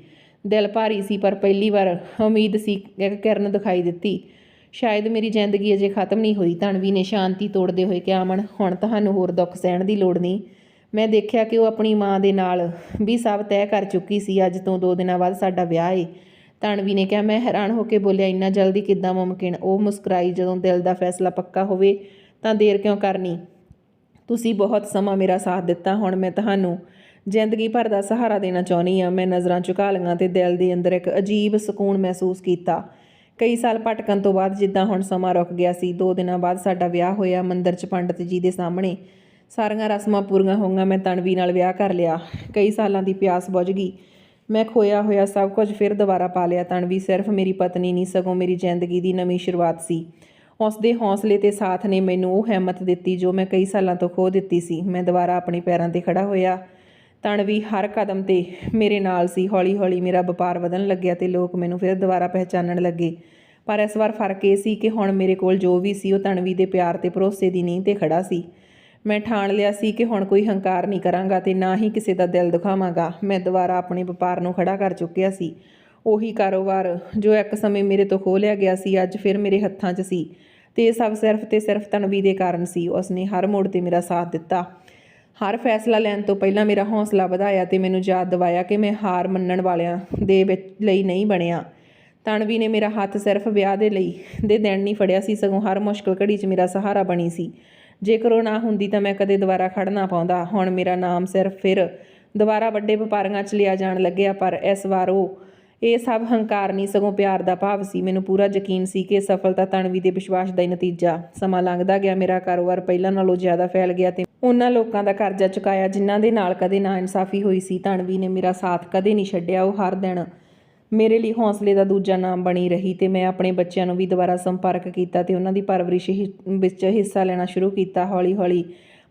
ਦਿਲ ਭਾਰੀ ਸੀ, ਪਰ ਪਹਿਲੀ ਵਾਰ ਉਮੀਦ ਸੀ, ਇੱਕ ਕਿਰਨ ਦਿਖਾਈ ਦਿੱਤੀ। ਸ਼ਾਇਦ ਮੇਰੀ ਜ਼ਿੰਦਗੀ ਅਜੇ ਖਤਮ ਨਹੀਂ ਹੋਈ। ਤਣਵੀ ਨੇ ਸ਼ਾਂਤੀ ਤੋੜਦੇ ਹੋਏ ਕਿਹਾ, ਅਮਨ, ਹੁਣ ਤੁਹਾਨੂੰ ਹੋਰ ਦੁੱਖ ਸਹਿਣ ਦੀ ਲੋੜ ਨਹੀਂ। ਮੈਂ ਦੇਖਿਆ ਕਿ ਉਹ ਆਪਣੀ ਮਾਂ ਦੇ ਨਾਲ ਵੀ ਸਭ ਤੈਅ ਕਰ ਚੁੱਕੀ ਸੀ। ਅੱਜ ਤੋਂ 2 ਦਿਨਾਂ ਬਾਅਦ ਸਾਡਾ ਵਿਆਹ ਏ। ਤਣਵੀ ਨੇ ਕਿਹਾ, ਮੈਂ ਹੈਰਾਨ ਹੋ ਕੇ ਬੋਲਿਆ, ਇੰਨਾ ਜਲਦੀ ਕਿੱਦਾਂ ਮੁਮਕਿਨ? ਉਹ ਮੁਸਕਰਾਈ, ਜਦੋਂ ਦਿਲ ਦਾ ਫੈਸਲਾ ਪੱਕਾ ਹੋਵੇ, ਤਾਂ ਦੇਰ ਕਿਉਂ ਕਰਨੀ? ਤੁਸੀਂ ਬਹੁਤ ਸਮਾਂ ਮੇਰਾ ਸਾਥ ਦਿੱਤਾ, ਹੁਣ ਮੈਂ ਤੁਹਾਨੂੰ ਜ਼ਿੰਦਗੀ ਭਰ ਦਾ ਸਹਾਰਾ ਦੇਣਾ ਚਾਹੁੰਦੀ ਆ ਮੈਂ ਨਜ਼ਰਾਂ ਝੁਕਾ ਲਈਆਂ ਤੇ ਦਿਲ ਦੇ ਅੰਦਰ ਇੱਕ ਅਜੀਬ ਸਕੂਨ ਮਹਿਸੂਸ ਕੀਤਾ। ਕਈ ਸਾਲ ਭਟਕਣ ਤੋਂ ਬਾਅਦ ਜਿੱਦਾਂ ਹੁਣ ਸਮਾਂ ਰੁਕ ਗਿਆ ਸੀ 2 ਦਿਨਾਂ ਬਾਅਦ ਸਾਡਾ ਵਿਆਹ ਹੋਇਆ, ਮੰਦਿਰ 'ਚ ਪੰਡਤ ਜੀ ਦੇ ਸਾਹਮਣੇ। ਸਾਰੀਆਂ ਰਸਮਾਂ ਪੂਰੀਆਂ ਹੋਈਆਂ, ਮੈਂ ਤਣਵੀ ਨਾਲ ਵਿਆਹ ਕਰ ਲਿਆ। ਕਈ ਸਾਲਾਂ ਦੀ ਪਿਆਸ ਬੁਝ ਗਈ। ਮੈਂ ਖੋਇਆ ਹੋਇਆ ਸਭ ਕੁਝ ਫਿਰ ਦੁਬਾਰਾ ਪਾ ਲਿਆ। ਤਣਵੀ ਸਿਰਫ ਮੇਰੀ ਪਤਨੀ ਨਹੀਂ, ਸਗੋਂ ਮੇਰੀ ਜ਼ਿੰਦਗੀ ਦੀ ਨਵੀਂ ਸ਼ੁਰੂਆਤ ਸੀ। ਉਸ ਦੇ ਹੌਸਲੇ ਤੇ ਸਾਥ ਨੇ ਮੈਨੂੰ ਉਹ ਹਿੰਮਤ ਦਿੱਤੀ ਜੋ ਮੈਂ ਕਈ ਸਾਲਾਂ ਤੋਂ ਖੋ ਦਿੱਤੀ ਸੀ। ਮੈਂ ਦੁਬਾਰਾ ਆਪਣੇ ਪੈਰਾਂ ਤੇ ਖੜਾ ਹੋਇਆ। ਤਣਵੀ ਹਰ ਕਦਮ ਤੇ ਮੇਰੇ ਨਾਲ ਸੀ। ਹੌਲੀ-ਹੌਲੀ ਮੇਰਾ ਵਪਾਰ ਵਧਣ ਲੱਗਿਆ ਤੇ ਲੋਕ ਮੈਨੂੰ ਫਿਰ ਦੁਬਾਰਾ ਪਹਿਚਾਨਣ ਲੱਗੇ। ਪਰ ਇਸ ਵਾਰ ਫ਼ਰਕ ਇਹ ਸੀ ਕਿ ਹੁਣ ਮੇਰੇ ਕੋਲ ਜੋ ਵੀ ਸੀ ਉਹ ਤਣਵੀ ਦੇ ਪਿਆਰ ਤੇ ਭਰੋਸੇ ਦੀ ਨੀਂਹ ਤੇ ਖੜਾ ਸੀ। ਮੈਂ ਠਾਣ ਲਿਆ ਸੀ ਕਿ ਹੁਣ ਕੋਈ ਹੰਕਾਰ ਨਹੀਂ ਕਰਾਂਗਾ ਤੇ ਨਾ ਹੀ ਕਿਸੇ ਦਾ ਦਿਲ ਦੁਖਾਵਾਂਗਾ। ਮੈਂ ਦੁਬਾਰਾ ਆਪਣੇ ਵਪਾਰ ਨੂੰ ਖੜਾ ਕਰ ਚੁੱਕਿਆ ਸੀ। ਉਹੀ ਕਾਰੋਬਾਰ ਜੋ ਇੱਕ ਸਮੇਂ ਮੇਰੇ ਤੋਂ ਖੋਹ ਲਿਆ ਗਿਆ ਸੀ, ਅੱਜ ਫਿਰ ਮੇਰੇ ਹੱਥਾਂ 'ਚ ਸੀ। ਤੇ ਇਹ ਸਭ ਸਿਰਫ ਤੇ ਸਿਰਫ ਤਨਵੀ ਦੇ ਕਾਰਨ ਸੀ। ਉਸਨੇ ਹਰ ਮੋੜ ਤੇ ਮੇਰਾ ਸਾਥ ਦਿੱਤਾ। ਹਰ ਫੈਸਲਾ ਲੈਣ ਤੋਂ ਪਹਿਲਾਂ ਮੇਰਾ ਹੌਸਲਾ ਵਧਾਇਆ ਤੇ ਮੈਨੂੰ ਯਾਦ ਦਿਵਾਇਆ ਕਿ ਮੈਂ ਹਾਰ ਮੰਨਣ ਵਾਲਿਆਂ ਦੇ ਵਿੱਚ ਲਈ ਨਹੀਂ ਬਣਿਆ। ਤਣਵੀ ਨੇ ਮੇਰਾ ਹੱਥ ਸਿਰਫ ਵਿਆਹ ਦੇ ਲਈ ਦੇ ਦਿਨ ਨਹੀਂ ਫੜਿਆ ਸੀ, ਸਗੋਂ ਹਰ ਮੁਸ਼ਕਲ ਘੜੀ 'ਚ ਮੇਰਾ ਸਹਾਰਾ ਬਣੀ ਸੀ। ਜੇਕਰ ਉਹ ਨਾ ਹੁੰਦੀ ਤਾਂ ਮੈਂ ਕਦੇ ਦੁਬਾਰਾ ਖੜਨਾ ਪਾਉਂਦਾ। ਹੁਣ ਮੇਰਾ ਨਾਮ ਸਿਰਫ ਫਿਰ ਦੁਬਾਰਾ ਵੱਡੇ ਵਪਾਰੀਆਂ 'ਚ ਲਿਆ ਜਾਣ ਲੱਗਿਆ, ਪਰ ਇਸ ਵਾਰ ਉਹ ਇਹ ਸਭ ਹੰਕਾਰ ਨਹੀਂ, ਸਗੋਂ ਪਿਆਰ ਦਾ ਭਾਵ ਸੀ। ਮੈਨੂੰ ਪੂਰਾ ਯਕੀਨ ਸੀ ਕਿ ਸਫਲਤਾ ਤਣਵੀ ਦੇ ਵਿਸ਼ਵਾਸ ਦਾ ਹੀ ਨਤੀਜਾ। ਸਮਾਂ ਲੰਘਦਾ ਗਿਆ, ਮੇਰਾ ਕਾਰੋਬਾਰ ਪਹਿਲਾਂ ਨਾਲੋਂ ਜ਼ਿਆਦਾ ਫੈਲ ਗਿਆ ਤੇ ਉਹਨਾਂ ਲੋਕਾਂ ਦਾ ਕਰਜ਼ਾ ਚੁਕਾਇਆ ਜਿਨ੍ਹਾਂ ਦੇ ਨਾਲ ਕਦੇ ਨਾ ਇਨਸਾਫੀ ਹੋਈ ਸੀ। ਤਣਵੀ ਨੇ ਮੇਰਾ ਸਾਥ ਕਦੇ ਨਹੀਂ ਛੱਡਿਆ, ਉਹ ਹਰ ਦਿਨ ਮੇਰੇ ਲਈ ਹੌਸਲੇ ਦਾ ਦੂਜਾ ਨਾਮ ਬਣੀ ਰਹੀ ਤੇ ਮੈਂ ਆਪਣੇ ਬੱਚਿਆਂ ਨੂੰ ਵੀ ਦੁਬਾਰਾ ਸੰਪਰਕ ਕੀਤਾ ਤੇ ਉਹਨਾਂ ਦੀ ਪਰਵਰਿਸ਼ ਹੀ- ਵਿੱਚ ਹਿੱਸਾ ਲੈਣਾ ਸ਼ੁਰੂ ਕੀਤਾ। ਹੌਲੀ-ਹੌਲੀ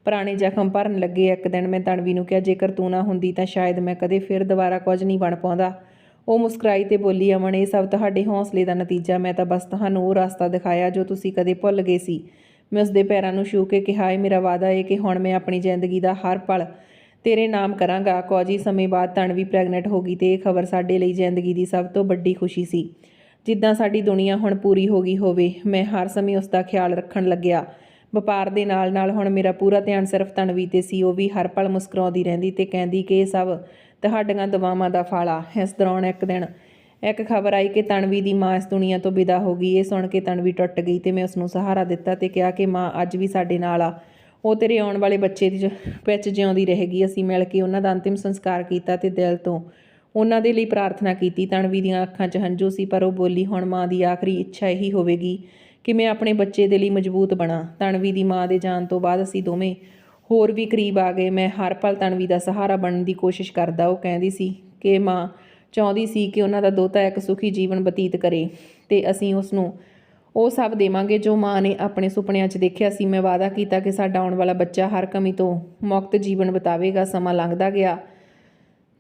ਪੁਰਾਣੇ ਜ਼ਖਮ ਭਰਨ ਲੱਗੇ। ਇੱਕ ਦਿਨ ਮੈਂ ਤਣਵੀ ਨੂੰ ਕਿਹਾ, ਜੇਕਰ ਤੂੰ ਨਾ ਹੁੰਦੀ ਤਾਂ ਸ਼ਾਇਦ ਮੈਂ ਕਦੇ ਫਿਰ ਦੁਬਾਰਾ ਕੁਝ ਨਹੀਂ ਬਣ ਪਾਉਂਦਾ। ਉਹ ਮੁਸਕਰਾਈ ਤੇ ਬੋਲੀ, ਅਮਨ, ਇਹ ਸਭ ਤੁਹਾਡੇ ਹੌਸਲੇ ਦਾ ਨਤੀਜਾ। ਮੈਂ ਤਾਂ ਬਸ ਤੁਹਾਨੂੰ ਉਹ ਰਸਤਾ ਦਿਖਾਇਆ ਜੋ ਤੁਸੀਂ ਕਦੇ ਭੁੱਲ ਗਏ ਸੀ। ਮੈਂ ਉਸਦੇ ਪੈਰਾਂ ਨੂੰ ਛੂ ਕੇ ਕਿਹਾ ਏ ਮੇਰਾ ਵਾਅਦਾ ਹੈ ਕਿ ਹੁਣ ਮੈਂ ਆਪਣੀ ਜ਼ਿੰਦਗੀ ਦਾ ਹਰ ਪਲ ਤੇਰੇ ਨਾਮ ਕਰਾਂਗਾ। ਕੌਜੀ ਸਮੇਂ ਬਾਅਦ ਤਣਵੀ ਪ੍ਰੈਗਨੈਂਟ ਹੋ ਗਈ ਤੇ ਇਹ ਖਬਰ ਸਾਡੇ ਲਈ ਜ਼ਿੰਦਗੀ ਦੀ ਸਭ ਤੋਂ ਵੱਡੀ ਖੁਸ਼ੀ ਸੀ। ਜਿੱਦਾਂ ਸਾਡੀ ਦੁਨੀਆ ਹੁਣ ਪੂਰੀ ਹੋ ਗਈ ਹੋਵੇ, ਮੈਂ ਹਰ ਸਮੇਂ ਉਸ ਦਾ ਖਿਆਲ ਰੱਖਣ ਲੱਗਿਆ। ਵਪਾਰ ਦੇ ਨਾਲ ਨਾਲ ਹੁਣ ਮੇਰਾ ਪੂਰਾ ਧਿਆਨ ਸਿਰਫ ਤਣਵੀ ਤੇ ਸੀ, ਉਹ ਵੀ ਹਰ ਪਲ ਮੁਸਕਰਾਉਂਦੀ ਰਹਿੰਦੀ ਤੇ ਕਹਿੰਦੀ ਕਿ ਇਹ ਸਭ ਤੁਹਾਡੀਆਂ ਦਵਾਵਾਂ ਦਾ ਫਲ। ਆ ਇਸ ਦੌਰਾਨ ਇੱਕ ਦਿਨ ਇੱਕ ਖਬਰ ਆਈ ਕਿ ਤਣਵੀ ਦੀ ਮਾਂ ਇਸ ਦੁਨੀਆ ਤੋਂ ਵਿਦਾ ਹੋ ਗਈ। ਇਹ ਸੁਣ ਕੇ ਤਣਵੀ ਟੁੱਟ ਗਈ ਤੇ ਮੈਂ ਉਸ ਨੂੰ ਸਹਾਰਾ ਦਿੱਤਾ ਤੇ ਕਿਹਾ ਕਿ ਮਾਂ, ਅੱਜ ਵੀ ਸਾਡੇ ਨਾਲ ਆ। ਉਹ ਤੇਰੇ ਆਉਣ ਵਾਲੇ ਬੱਚੇ ਦੀ ਵਿੱਚ ਜਿਉਂਦੀ ਰਹੇਗੀ। ਅਸੀਂ ਮਿਲ ਕੇ ਉਹਨਾਂ ਦਾ ਅੰਤਿਮ ਸੰਸਕਾਰ ਕੀਤਾ ਤੇ ਦਿਲ ਤੋਂ ਉਹਨਾਂ ਦੇ ਲਈ ਪ੍ਰਾਰਥਨਾ ਕੀਤੀ। ਤਣਵੀ ਦੀਆਂ ਅੱਖਾਂ 'ਚ ਹੰਝੂ ਸੀ, ਪਰ ਉਹ ਬੋਲੀ, ਹੁਣ ਮਾਂ ਦੀ ਆਖਰੀ ਇੱਛਾ ਇਹੀ ਹੋਵੇਗੀ। ਕਿ ਮੈਂ ਆਪਣੇ ਬੱਚੇ ਦੇ ਲਈ ਮਜ਼ਬੂਤ ਬਣਾ। ਤਣਵੀ ਦੀ ਮਾਂ ਦੇ ਜਾਣ ਤੋਂ ਬਾਅਦ ਅਸੀਂ ਦੋਵੇਂ ਹੋਰ ਵੀ ਕਰੀਬ ਆ ਗਏ। ਮੈਂ ਹਰ ਪਲ ਤਣਵੀ ਦਾ ਸਹਾਰਾ ਬਣਨ ਦੀ ਕੋਸ਼ਿਸ਼ ਕਰਦਾ। ਉਹ ਕਹਿੰਦੀ ਸੀ ਕਿ ਮਾਂ ਚਾਹੁੰਦੀ ਸੀ ਕਿ ਉਹਨਾਂ ਦਾ ਦੋਤਾ ਇੱਕ ਸੁਖੀ ਜੀਵਨ ਬਤੀਤ ਕਰੇ ਤੇ ਅਸੀਂ ਉਸ ਨੂੰ ਉਹ ਸਭ ਦੇਵਾਂਗੇ ਜੋ ਮਾਂ ਨੇ ਆਪਣੇ ਸੁਪਨਿਆਂ 'ਚ ਦੇਖਿਆ ਸੀ। ਮੈਂ ਵਾਅਦਾ ਕੀਤਾ ਕਿ ਸਾਡਾ ਆਉਣ ਵਾਲਾ ਬੱਚਾ ਹਰ ਕਮੀ ਤੋਂ ਮੁਕਤ ਜੀਵਨ ਬਿਤਾਵੇਗਾ। ਸਮਾਂ ਲੰਘਦਾ ਗਿਆ।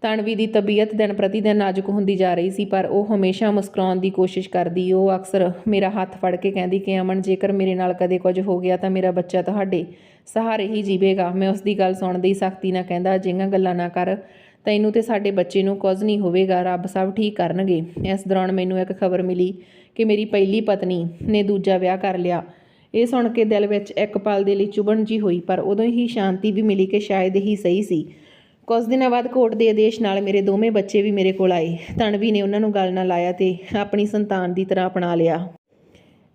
ਤਣਵੀ ਦੀ ਤਬੀਅਤ ਦਿਨ ਪ੍ਰਤੀ ਦਿਨ ਨਾਜ਼ੁਕ ਹੁੰਦੀ ਜਾ ਰਹੀ ਸੀ, ਪਰ ਉਹ ਹਮੇਸ਼ਾ ਮੁਸਕਰਾਉਣ ਦੀ ਕੋਸ਼ਿਸ਼ ਕਰਦੀ। ਉਹ ਅਕਸਰ ਮੇਰਾ ਹੱਥ ਫੜ ਕੇ ਕਹਿੰਦੀ ਕਿ, ਅਮਨ, ਜੇਕਰ ਮੇਰੇ ਨਾਲ ਕਦੇ ਕੁਝ ਹੋ ਗਿਆ ਤਾਂ ਮੇਰਾ ਬੱਚਾ ਤੁਹਾਡੇ ਸਹਾਰੇ ਹੀ ਜੀਵੇਗਾ। ਮੈਂ ਉਸ ਦੀ ਗੱਲ ਸੁਣਦੀ ਸਖਤੀ ਨਾਲ ਕਹਿੰਦਾ, ਅਜਿਹੀਆਂ ਗੱਲਾਂ ਨਾ ਕਰ। ਤੈਨੂੰ ਤੇ ਸਾਡੇ ਬੱਚੇ ਨੂੰ ਕੁਝ ਨਹੀਂ ਹੋਵੇਗਾ। ਰੱਬ ਸਭ ਠੀਕ ਕਰਨਗੇ। ਇਸ ਦੌਰਾਨ ਮੈਨੂੰ ਇੱਕ ਖਬਰ ਮਿਲੀ ਕਿ ਮੇਰੀ ਪਹਿਲੀ ਪਤਨੀ ਨੇ ਦੂਜਾ ਵਿਆਹ ਕਰ ਲਿਆ। ਇਹ ਸੁਣ ਕੇ ਦਿਲ ਵਿੱਚ ਇੱਕ ਪਲ ਦੇ ਲਈ ਚੁਭਣ ਜੀ ਹੋਈ, ਪਰ ਉਦੋਂ ਹੀ ਸ਼ਾਂਤੀ ਵੀ ਮਿਲੀ ਕਿ ਸ਼ਾਇਦ ਹੀ ਸਹੀ ਸੀ। ਕੁਝ ਦਿਨਾਂ ਬਾਅਦ ਕੋਰਟ ਦੇ ਆਦੇਸ਼ ਨਾਲ ਮੇਰੇ ਦੋਵੇਂ ਬੱਚੇ ਵੀ ਮੇਰੇ ਕੋਲ ਆਏ। ਤਣਵੀ ਨੇ ਉਹਨਾਂ ਨੂੰ ਗੱਲ ਨਾਲ ਲਾਇਆ ਤੇ ਆਪਣੀ ਸੰਤਾਨ ਦੀ ਤਰ੍ਹਾਂ ਅਪਣਾ ਲਿਆ।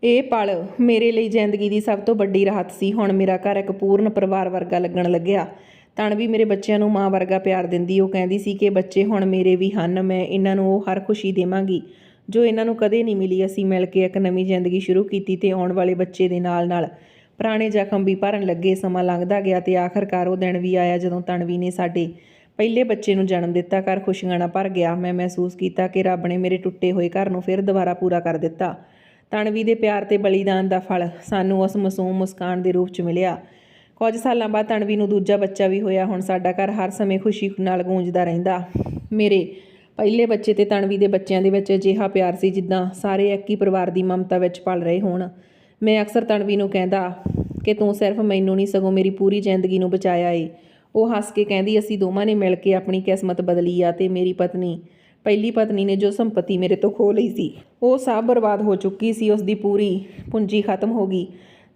ਇਹ ਪਲ ਮੇਰੇ ਲਈ ਜ਼ਿੰਦਗੀ ਦੀ ਸਭ ਤੋਂ ਵੱਡੀ ਰਾਹਤ ਸੀ। ਹੁਣ ਮੇਰਾ ਘਰ ਇੱਕ ਪੂਰਨ ਪਰਿਵਾਰ ਵਰਗਾ ਲੱਗਣ ਲੱਗਿਆ। ਤਣਵੀ ਮੇਰੇ ਬੱਚਿਆਂ ਨੂੰ ਮਾਂ ਵਰਗਾ ਪਿਆਰ ਦਿੰਦੀ। ਉਹ ਕਹਿੰਦੀ ਸੀ ਕਿ ਬੱਚੇ ਹੁਣ ਮੇਰੇ ਵੀ ਹਨ, ਮੈਂ ਇਹਨਾਂ ਨੂੰ ਉਹ ਹਰ ਖੁਸ਼ੀ ਦੇਵਾਂਗੀ। ਜੋ ਇਹਨਾਂ ਨੂੰ ਕਦੇ ਨਹੀਂ ਮਿਲੀ, ਅਸੀਂ ਮਿਲ ਕੇ ਇੱਕ ਨਵੀਂ ਜ਼ਿੰਦਗੀ ਸ਼ੁਰੂ ਕੀਤੀ ਤੇ ਆਉਣ ਵਾਲੇ ਬੱਚੇ ਦੇ ਨਾਲ-ਨਾਲ ਪੁਰਾਣੇ ਜ਼ਖਮ ਵੀ ਭਰਨ ਲੱਗੇ, ਸਮਾਂ ਲੰਘਦਾ ਗਿਆ ਤੇ ਆਖਰਕਾਰ ਉਹ ਦਿਨ ਵੀ ਆਇਆ ਜਦੋਂ ਤਣਵੀ ਨੇ ਸਾਡੇ ਪਹਿਲੇ ਬੱਚੇ ਨੂੰ ਜਨਮ ਦਿੱਤਾ, ਘਰ ਖੁਸ਼ੀਆਂ ਨਾਲ ਭਰ ਗਿਆ। ਮੈਂ ਮਹਿਸੂਸ ਕੀਤਾ ਕਿ ਰੱਬ ਨੇ ਮੇਰੇ ਟੁੱਟੇ ਹੋਏ ਘਰ ਨੂੰ ਫਿਰ ਦੁਬਾਰਾ ਪੂਰਾ ਕਰ ਦਿੱਤਾ। ਤਣਵੀ ਦੇ ਪਿਆਰ ਤੇ ਬਲੀਦਾਨ ਦਾ ਫਲ ਸਾਨੂੰ ਉਸ ਮਾਸੂਮ ਮੁਸਕਾਨ ਦੇ ਰੂਪ 'ਚ ਮਿਲਿਆ। ਕੁਝ ਸਾਲਾਂ ਬਾਅਦ ਤਣਵੀ ਨੂੰ ਦੂਜਾ ਬੱਚਾ ਵੀ ਹੋਇਆ। ਹੁਣ ਸਾਡਾ ਘਰ ਹਰ ਸਮੇਂ ਖੁਸ਼ੀ ਨਾਲ ਗੂੰਜਦਾ ਰਹਿੰਦਾ। ਮੇਰੇ ਪਹਿਲੇ ਬੱਚੇ ਤੇ ਤਣਵੀ ਦੇ ਬੱਚਿਆਂ ਦੇ ਵਿੱਚ ਅਜਿਹਾ ਪਿਆਰ ਸੀ ਜਿੱਦਾਂ ਸਾਰੇ ਇੱਕ ਹੀ ਪਰਿਵਾਰ ਦੀ ਮਮਤਾ ਵਿੱਚ ਪਲ ਰਹੇ ਹੋਣ। ਮੈਂ ਅਕਸਰ ਤਣਵੀ ਨੂੰ ਕਹਿੰਦਾ ਕਿ ਤੂੰ ਸਿਰਫ ਮੈਨੂੰ ਨਹੀਂ, ਸਗੋਂ ਮੇਰੀ ਪੂਰੀ ਜ਼ਿੰਦਗੀ ਨੂੰ ਬਚਾਇਆ ਏ। ਉਹ ਹੱਸ ਕੇ ਕਹਿੰਦੀ, ਅਸੀਂ ਦੋਵਾਂ ਨੇ ਮਿਲ ਕੇ ਆਪਣੀ ਕਿਸਮਤ ਬਦਲੀ ਆ ਤੇ ਮੇਰੀ ਪਤਨੀ, ਪਹਿਲੀ ਪਤਨੀ ਨੇ ਜੋ ਸੰਪਤੀ ਮੇਰੇ ਤੋਂ ਖੋਹ ਲਈ ਸੀ, ਉਹ ਸਭ ਬਰਬਾਦ ਹੋ ਚੁੱਕੀ ਸੀ ਉਸ ਦੀ ਪੂਰੀ ਪੂੰਜੀ ਖਤਮ ਹੋ ਗਈ।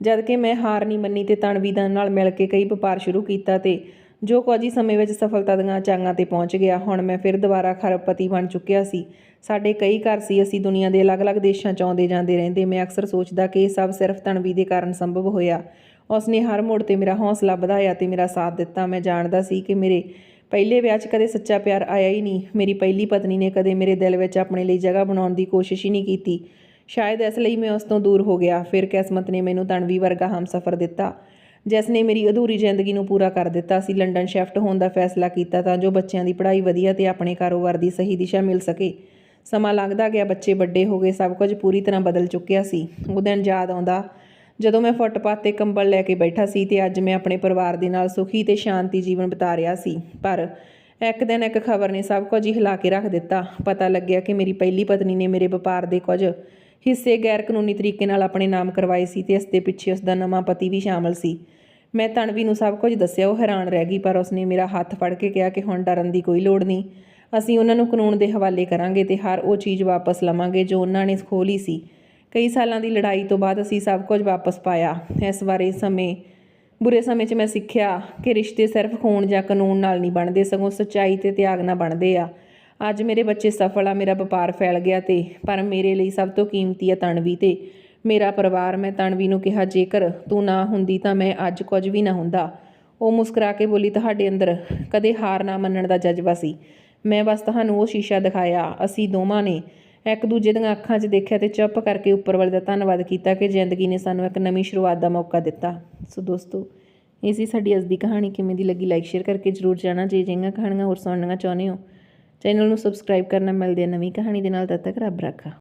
ਜਦ ਕਿ ਮੈਂ ਹਾਰ ਨਹੀਂ ਮੰਨੀ ਤੇ ਤਣਵੀ ਦਾ ਨਾਲ ਮਿਲ ਕੇ ਕਈ ਵਪਾਰ ਸ਼ੁਰੂ ਕੀਤਾ ਤੇ ਜੋ ਕੁਝ ਹੀ ਸਮੇਂ ਵਿੱਚ ਸਫਲਤਾ ਦੀਆਂ ਚਾਂਗਾਂ ਤੇ ਪਹੁੰਚ ਗਿਆ, ਹੁਣ ਮੈਂ ਫਿਰ ਦੁਬਾਰਾ ਖਰਬਪਤੀ ਬਣ ਚੁੱਕਿਆ ਸੀ। ਸਾਡੇ ਕਈ ਘਰ ਸੀ, ਅਸੀਂ ਦੁਨੀਆ ਦੇ ਅਲੱਗ-ਅਲੱਗ ਦੇਸ਼ਾਂ 'ਚ ਆਉਂਦੇ ਜਾਂਦੇ ਰਹਿੰਦੇ। ਮੈਂ ਅਕਸਰ ਸੋਚਦਾ ਕਿ ਇਹ ਸਭ ਸਿਰਫ ਤਣਵੀ ਦੇ ਕਾਰਨ ਸੰਭਵ ਹੋਇਆ। ਉਸ ਨੇ ਹਰ ਮੋੜ ਤੇ ਮੇਰਾ ਹੌਸਲਾ ਵਧਾਇਆ ਤੇ ਮੇਰਾ ਸਾਥ ਦਿੱਤਾ। ਮੈਂ ਜਾਣਦਾ ਸੀ ਕਿ ਮੇਰੇ ਪਹਿਲੇ ਵਿਆਹ 'ਚ ਕਦੇ ਸੱਚਾ ਪਿਆਰ ਆਇਆ ਹੀ ਨਹੀਂ। ਮੇਰੀ ਪਹਿਲੀ ਪਤਨੀ ਨੇ ਕਦੇ ਮੇਰੇ ਦਿਲ ਵਿੱਚ ਆਪਣੇ ਲਈ ਜਗ੍ਹਾ ਬਣਾਉਣ ਦੀ ਕੋਸ਼ਿਸ਼ ਹੀ ਨਹੀਂ ਕੀਤੀ। ਸ਼ਾਇਦ ਇਸ ਲਈ ਮੈਂ ਉਸ ਤੋਂ ਦੂਰ ਹੋ ਗਿਆ। ਫਿਰ ਕਿਸਮਤ ਨੇ ਮੈਨੂੰ ਤਣਵੀ ਵਰਗਾ ਹਮਸਫਰ ਦਿੱਤਾ। ਜਿਸ ਨੇ ਮੇਰੀ ਅਧੂਰੀ ਜ਼ਿੰਦਗੀ ਨੂੰ ਪੂਰਾ ਕਰ ਦਿੱਤਾ ਸੀ ਲੰਡਨ ਸ਼ਿਫਟ ਹੋਣ ਦਾ ਫੈਸਲਾ ਕੀਤਾ ਤਾਂ ਜੋ ਬੱਚਿਆਂ ਦੀ ਪੜ੍ਹਾਈ ਵਧੀਆ ਤੇ ਆਪਣੇ ਕਾਰੋਬਾਰ ਦੀ ਸਹੀ ਦਿਸ਼ਾ ਮਿਲ ਸਕੇ। ਸਮਾਂ ਲੰਘਦਾ ਗਿਆ, ਬੱਚੇ ਵੱਡੇ ਹੋ ਗਏ, ਸਭ ਕੁਝ ਪੂਰੀ ਤਰ੍ਹਾਂ ਬਦਲ ਚੁੱਕਿਆ ਸੀ। ਉਹ ਦਿਨ ਯਾਦ ਆਉਂਦਾ, ਜਦੋਂ ਮੈਂ ਫੁੱਟਪਾਥ ਤੇ ਕੰਬਲ ਲੈ ਕੇ ਬੈਠਾ ਸੀ ਤੇ ਅੱਜ ਮੈਂ ਆਪਣੇ ਪਰਿਵਾਰ ਦੇ ਨਾਲ ਸੁਖੀ ਤੇ ਸ਼ਾਂਤੀ ਜੀਵਨ ਬਿਤਾ ਰਿਹਾ ਸੀ। ਪਰ ਇੱਕ ਦਿਨ ਇੱਕ ਖਬਰ ਨੇ ਸਭ ਕੁਝ ਹੀ ਹਿਲਾ ਕੇ ਰੱਖ ਦਿੱਤਾ। ਪਤਾ ਲੱਗਿਆ ਕਿ ਮੇਰੀ ਪਹਿਲੀ ਪਤਨੀ ਨੇ ਮੇਰੇ ਵਪਾਰ ਦੇ ਕੁਝ ਹਿੱਸੇ ਗੈਰ ਕਾਨੂੰਨੀ ਤਰੀਕੇ ਨਾਲ ਆਪਣੇ ਨਾਮ ਕਰਵਾਏ ਸੀ ਤੇ ਇਸ ਦੇ ਪਿੱਛੇ ਉਸ ਦਾ ਨਵਾਂ ਪਤੀ ਵੀ ਸ਼ਾਮਲ ਸੀ। ਮੈਂ ਤਣਵੀ ਨੂੰ ਸਭ ਕੁਝ ਦੱਸਿਆ, ਉਹ ਹੈਰਾਨ ਰਹਿ ਗਈ, ਪਰ ਉਸਨੇ ਮੇਰਾ ਹੱਥ ਫੜ ਕੇ ਕਿਹਾ ਕਿ ਹੁਣ ਡਰਨ ਦੀ ਕੋਈ ਲੋੜ ਨਹੀਂ। ਅਸੀਂ ਉਹਨਾਂ ਨੂੰ ਕਾਨੂੰਨ ਦੇ ਹਵਾਲੇ ਕਰਾਂਗੇ ਤੇ ਹਰ ਉਹ ਚੀਜ਼ ਵਾਪਸ ਲਵਾਂਗੇ ਜੋ ਉਹਨਾਂ ਨੇ ਖੋਹ ਲਈ ਸੀ। ਕਈ ਸਾਲਾਂ ਦੀ ਲੜਾਈ ਤੋਂ ਬਾਅਦ ਅਸੀਂ ਸਭ ਕੁਝ ਵਾਪਸ ਪਾਇਆ। ਇਸ ਬਾਰੇ ਸਮੇਂ, ਬੁਰੇ ਸਮੇਂ 'ਚ ਮੈਂ ਸਿੱਖਿਆ ਕਿ ਰਿਸ਼ਤੇ ਸਿਰਫ ਖੂਨ ਜਾਂ ਕਾਨੂੰਨ ਨਾਲ ਨਹੀਂ ਬਣਦੇ, ਸਗੋਂ ਸੱਚਾਈ ਤੇ ਤਿਆਗ ਨਾਲ ਬਣਦੇ ਆ। ਅੱਜ ਮੇਰੇ ਬੱਚੇ ਸਫਲ ਆ, ਮੇਰਾ ਵਪਾਰ ਫੈਲ ਗਿਆ ਤੇ, ਪਰ ਮੇਰੇ ਲਈ ਸਭ ਤੋਂ ਕੀਮਤੀ ਆ ਤਣਵੀ ਤੇ। ਮੇਰਾ ਪਰਿਵਾਰ, ਮੈਂ ਤਣਵੀ ਨੂੰ ਕਿਹਾ, ਜੇਕਰ ਤੂੰ ਨਾ ਹੁੰਦੀ ਤਾਂ ਮੈਂ ਅੱਜ ਕੁਝ ਵੀ ਨਾ ਹੁੰਦਾ। ਉਹ ਮੁਸਕਰਾ ਕੇ ਬੋਲੀ, ਤੁਹਾਡੇ ਅੰਦਰ ਕਦੇ ਹਾਰ ਨਾ ਮੰਨਣ ਦਾ ਜਜ਼ਬਾ ਸੀ। ਮੈਂ ਬਸ ਤੁਹਾਨੂੰ ਉਹ ਸ਼ੀਸ਼ਾ ਦਿਖਾਇਆ, ਅਸੀਂ ਦੋਵਾਂ ਨੇ ਇੱਕ ਦੂਜੇ ਦੀਆਂ ਅੱਖਾਂ 'ਚ ਦੇਖਿਆ ਤੇ ਚੁੱਪ ਕਰਕੇ ਉੱਪਰ ਵਾਲੇ ਦਾ ਧੰਨਵਾਦ ਕੀਤਾ ਕਿ ਜ਼ਿੰਦਗੀ ਨੇ ਸਾਨੂੰ ਇੱਕ ਨਵੀਂ ਸ਼ੁਰੂਆਤ ਦਾ ਮੌਕਾ ਦਿੱਤਾ। ਸੋ ਦੋਸਤੋ, ਇਹ ਸੀ ਸਾਡੀ ਅੱਜ ਦੀ ਕਹਾਣੀ। ਕਿਵੇਂ ਦੀ ਲੱਗੀ ਲਾਈਕ ਸ਼ੇਅਰ ਕਰਕੇ ਜਰੂਰ ਜਾਣਾ। ਜੇ ਜਿਹੀਆਂ ਕਹਾਣੀਆਂ ਹੋਰ ਸੁਣਨੀਆਂ ਚਾਹੁੰਦੇ ਹੋ, ਚੈਨਲ ਨੂੰ ਸਬਸਕ੍ਰਾਈਬ ਕਰਨਾ। ਮਿਲਦੇ ਆ ਨਵੀਂ ਕਹਾਣੀ ਦੇ ਨਾਲ, ਤਦ ਤੱਕ ਰੱਬ ਰੱਖਾ।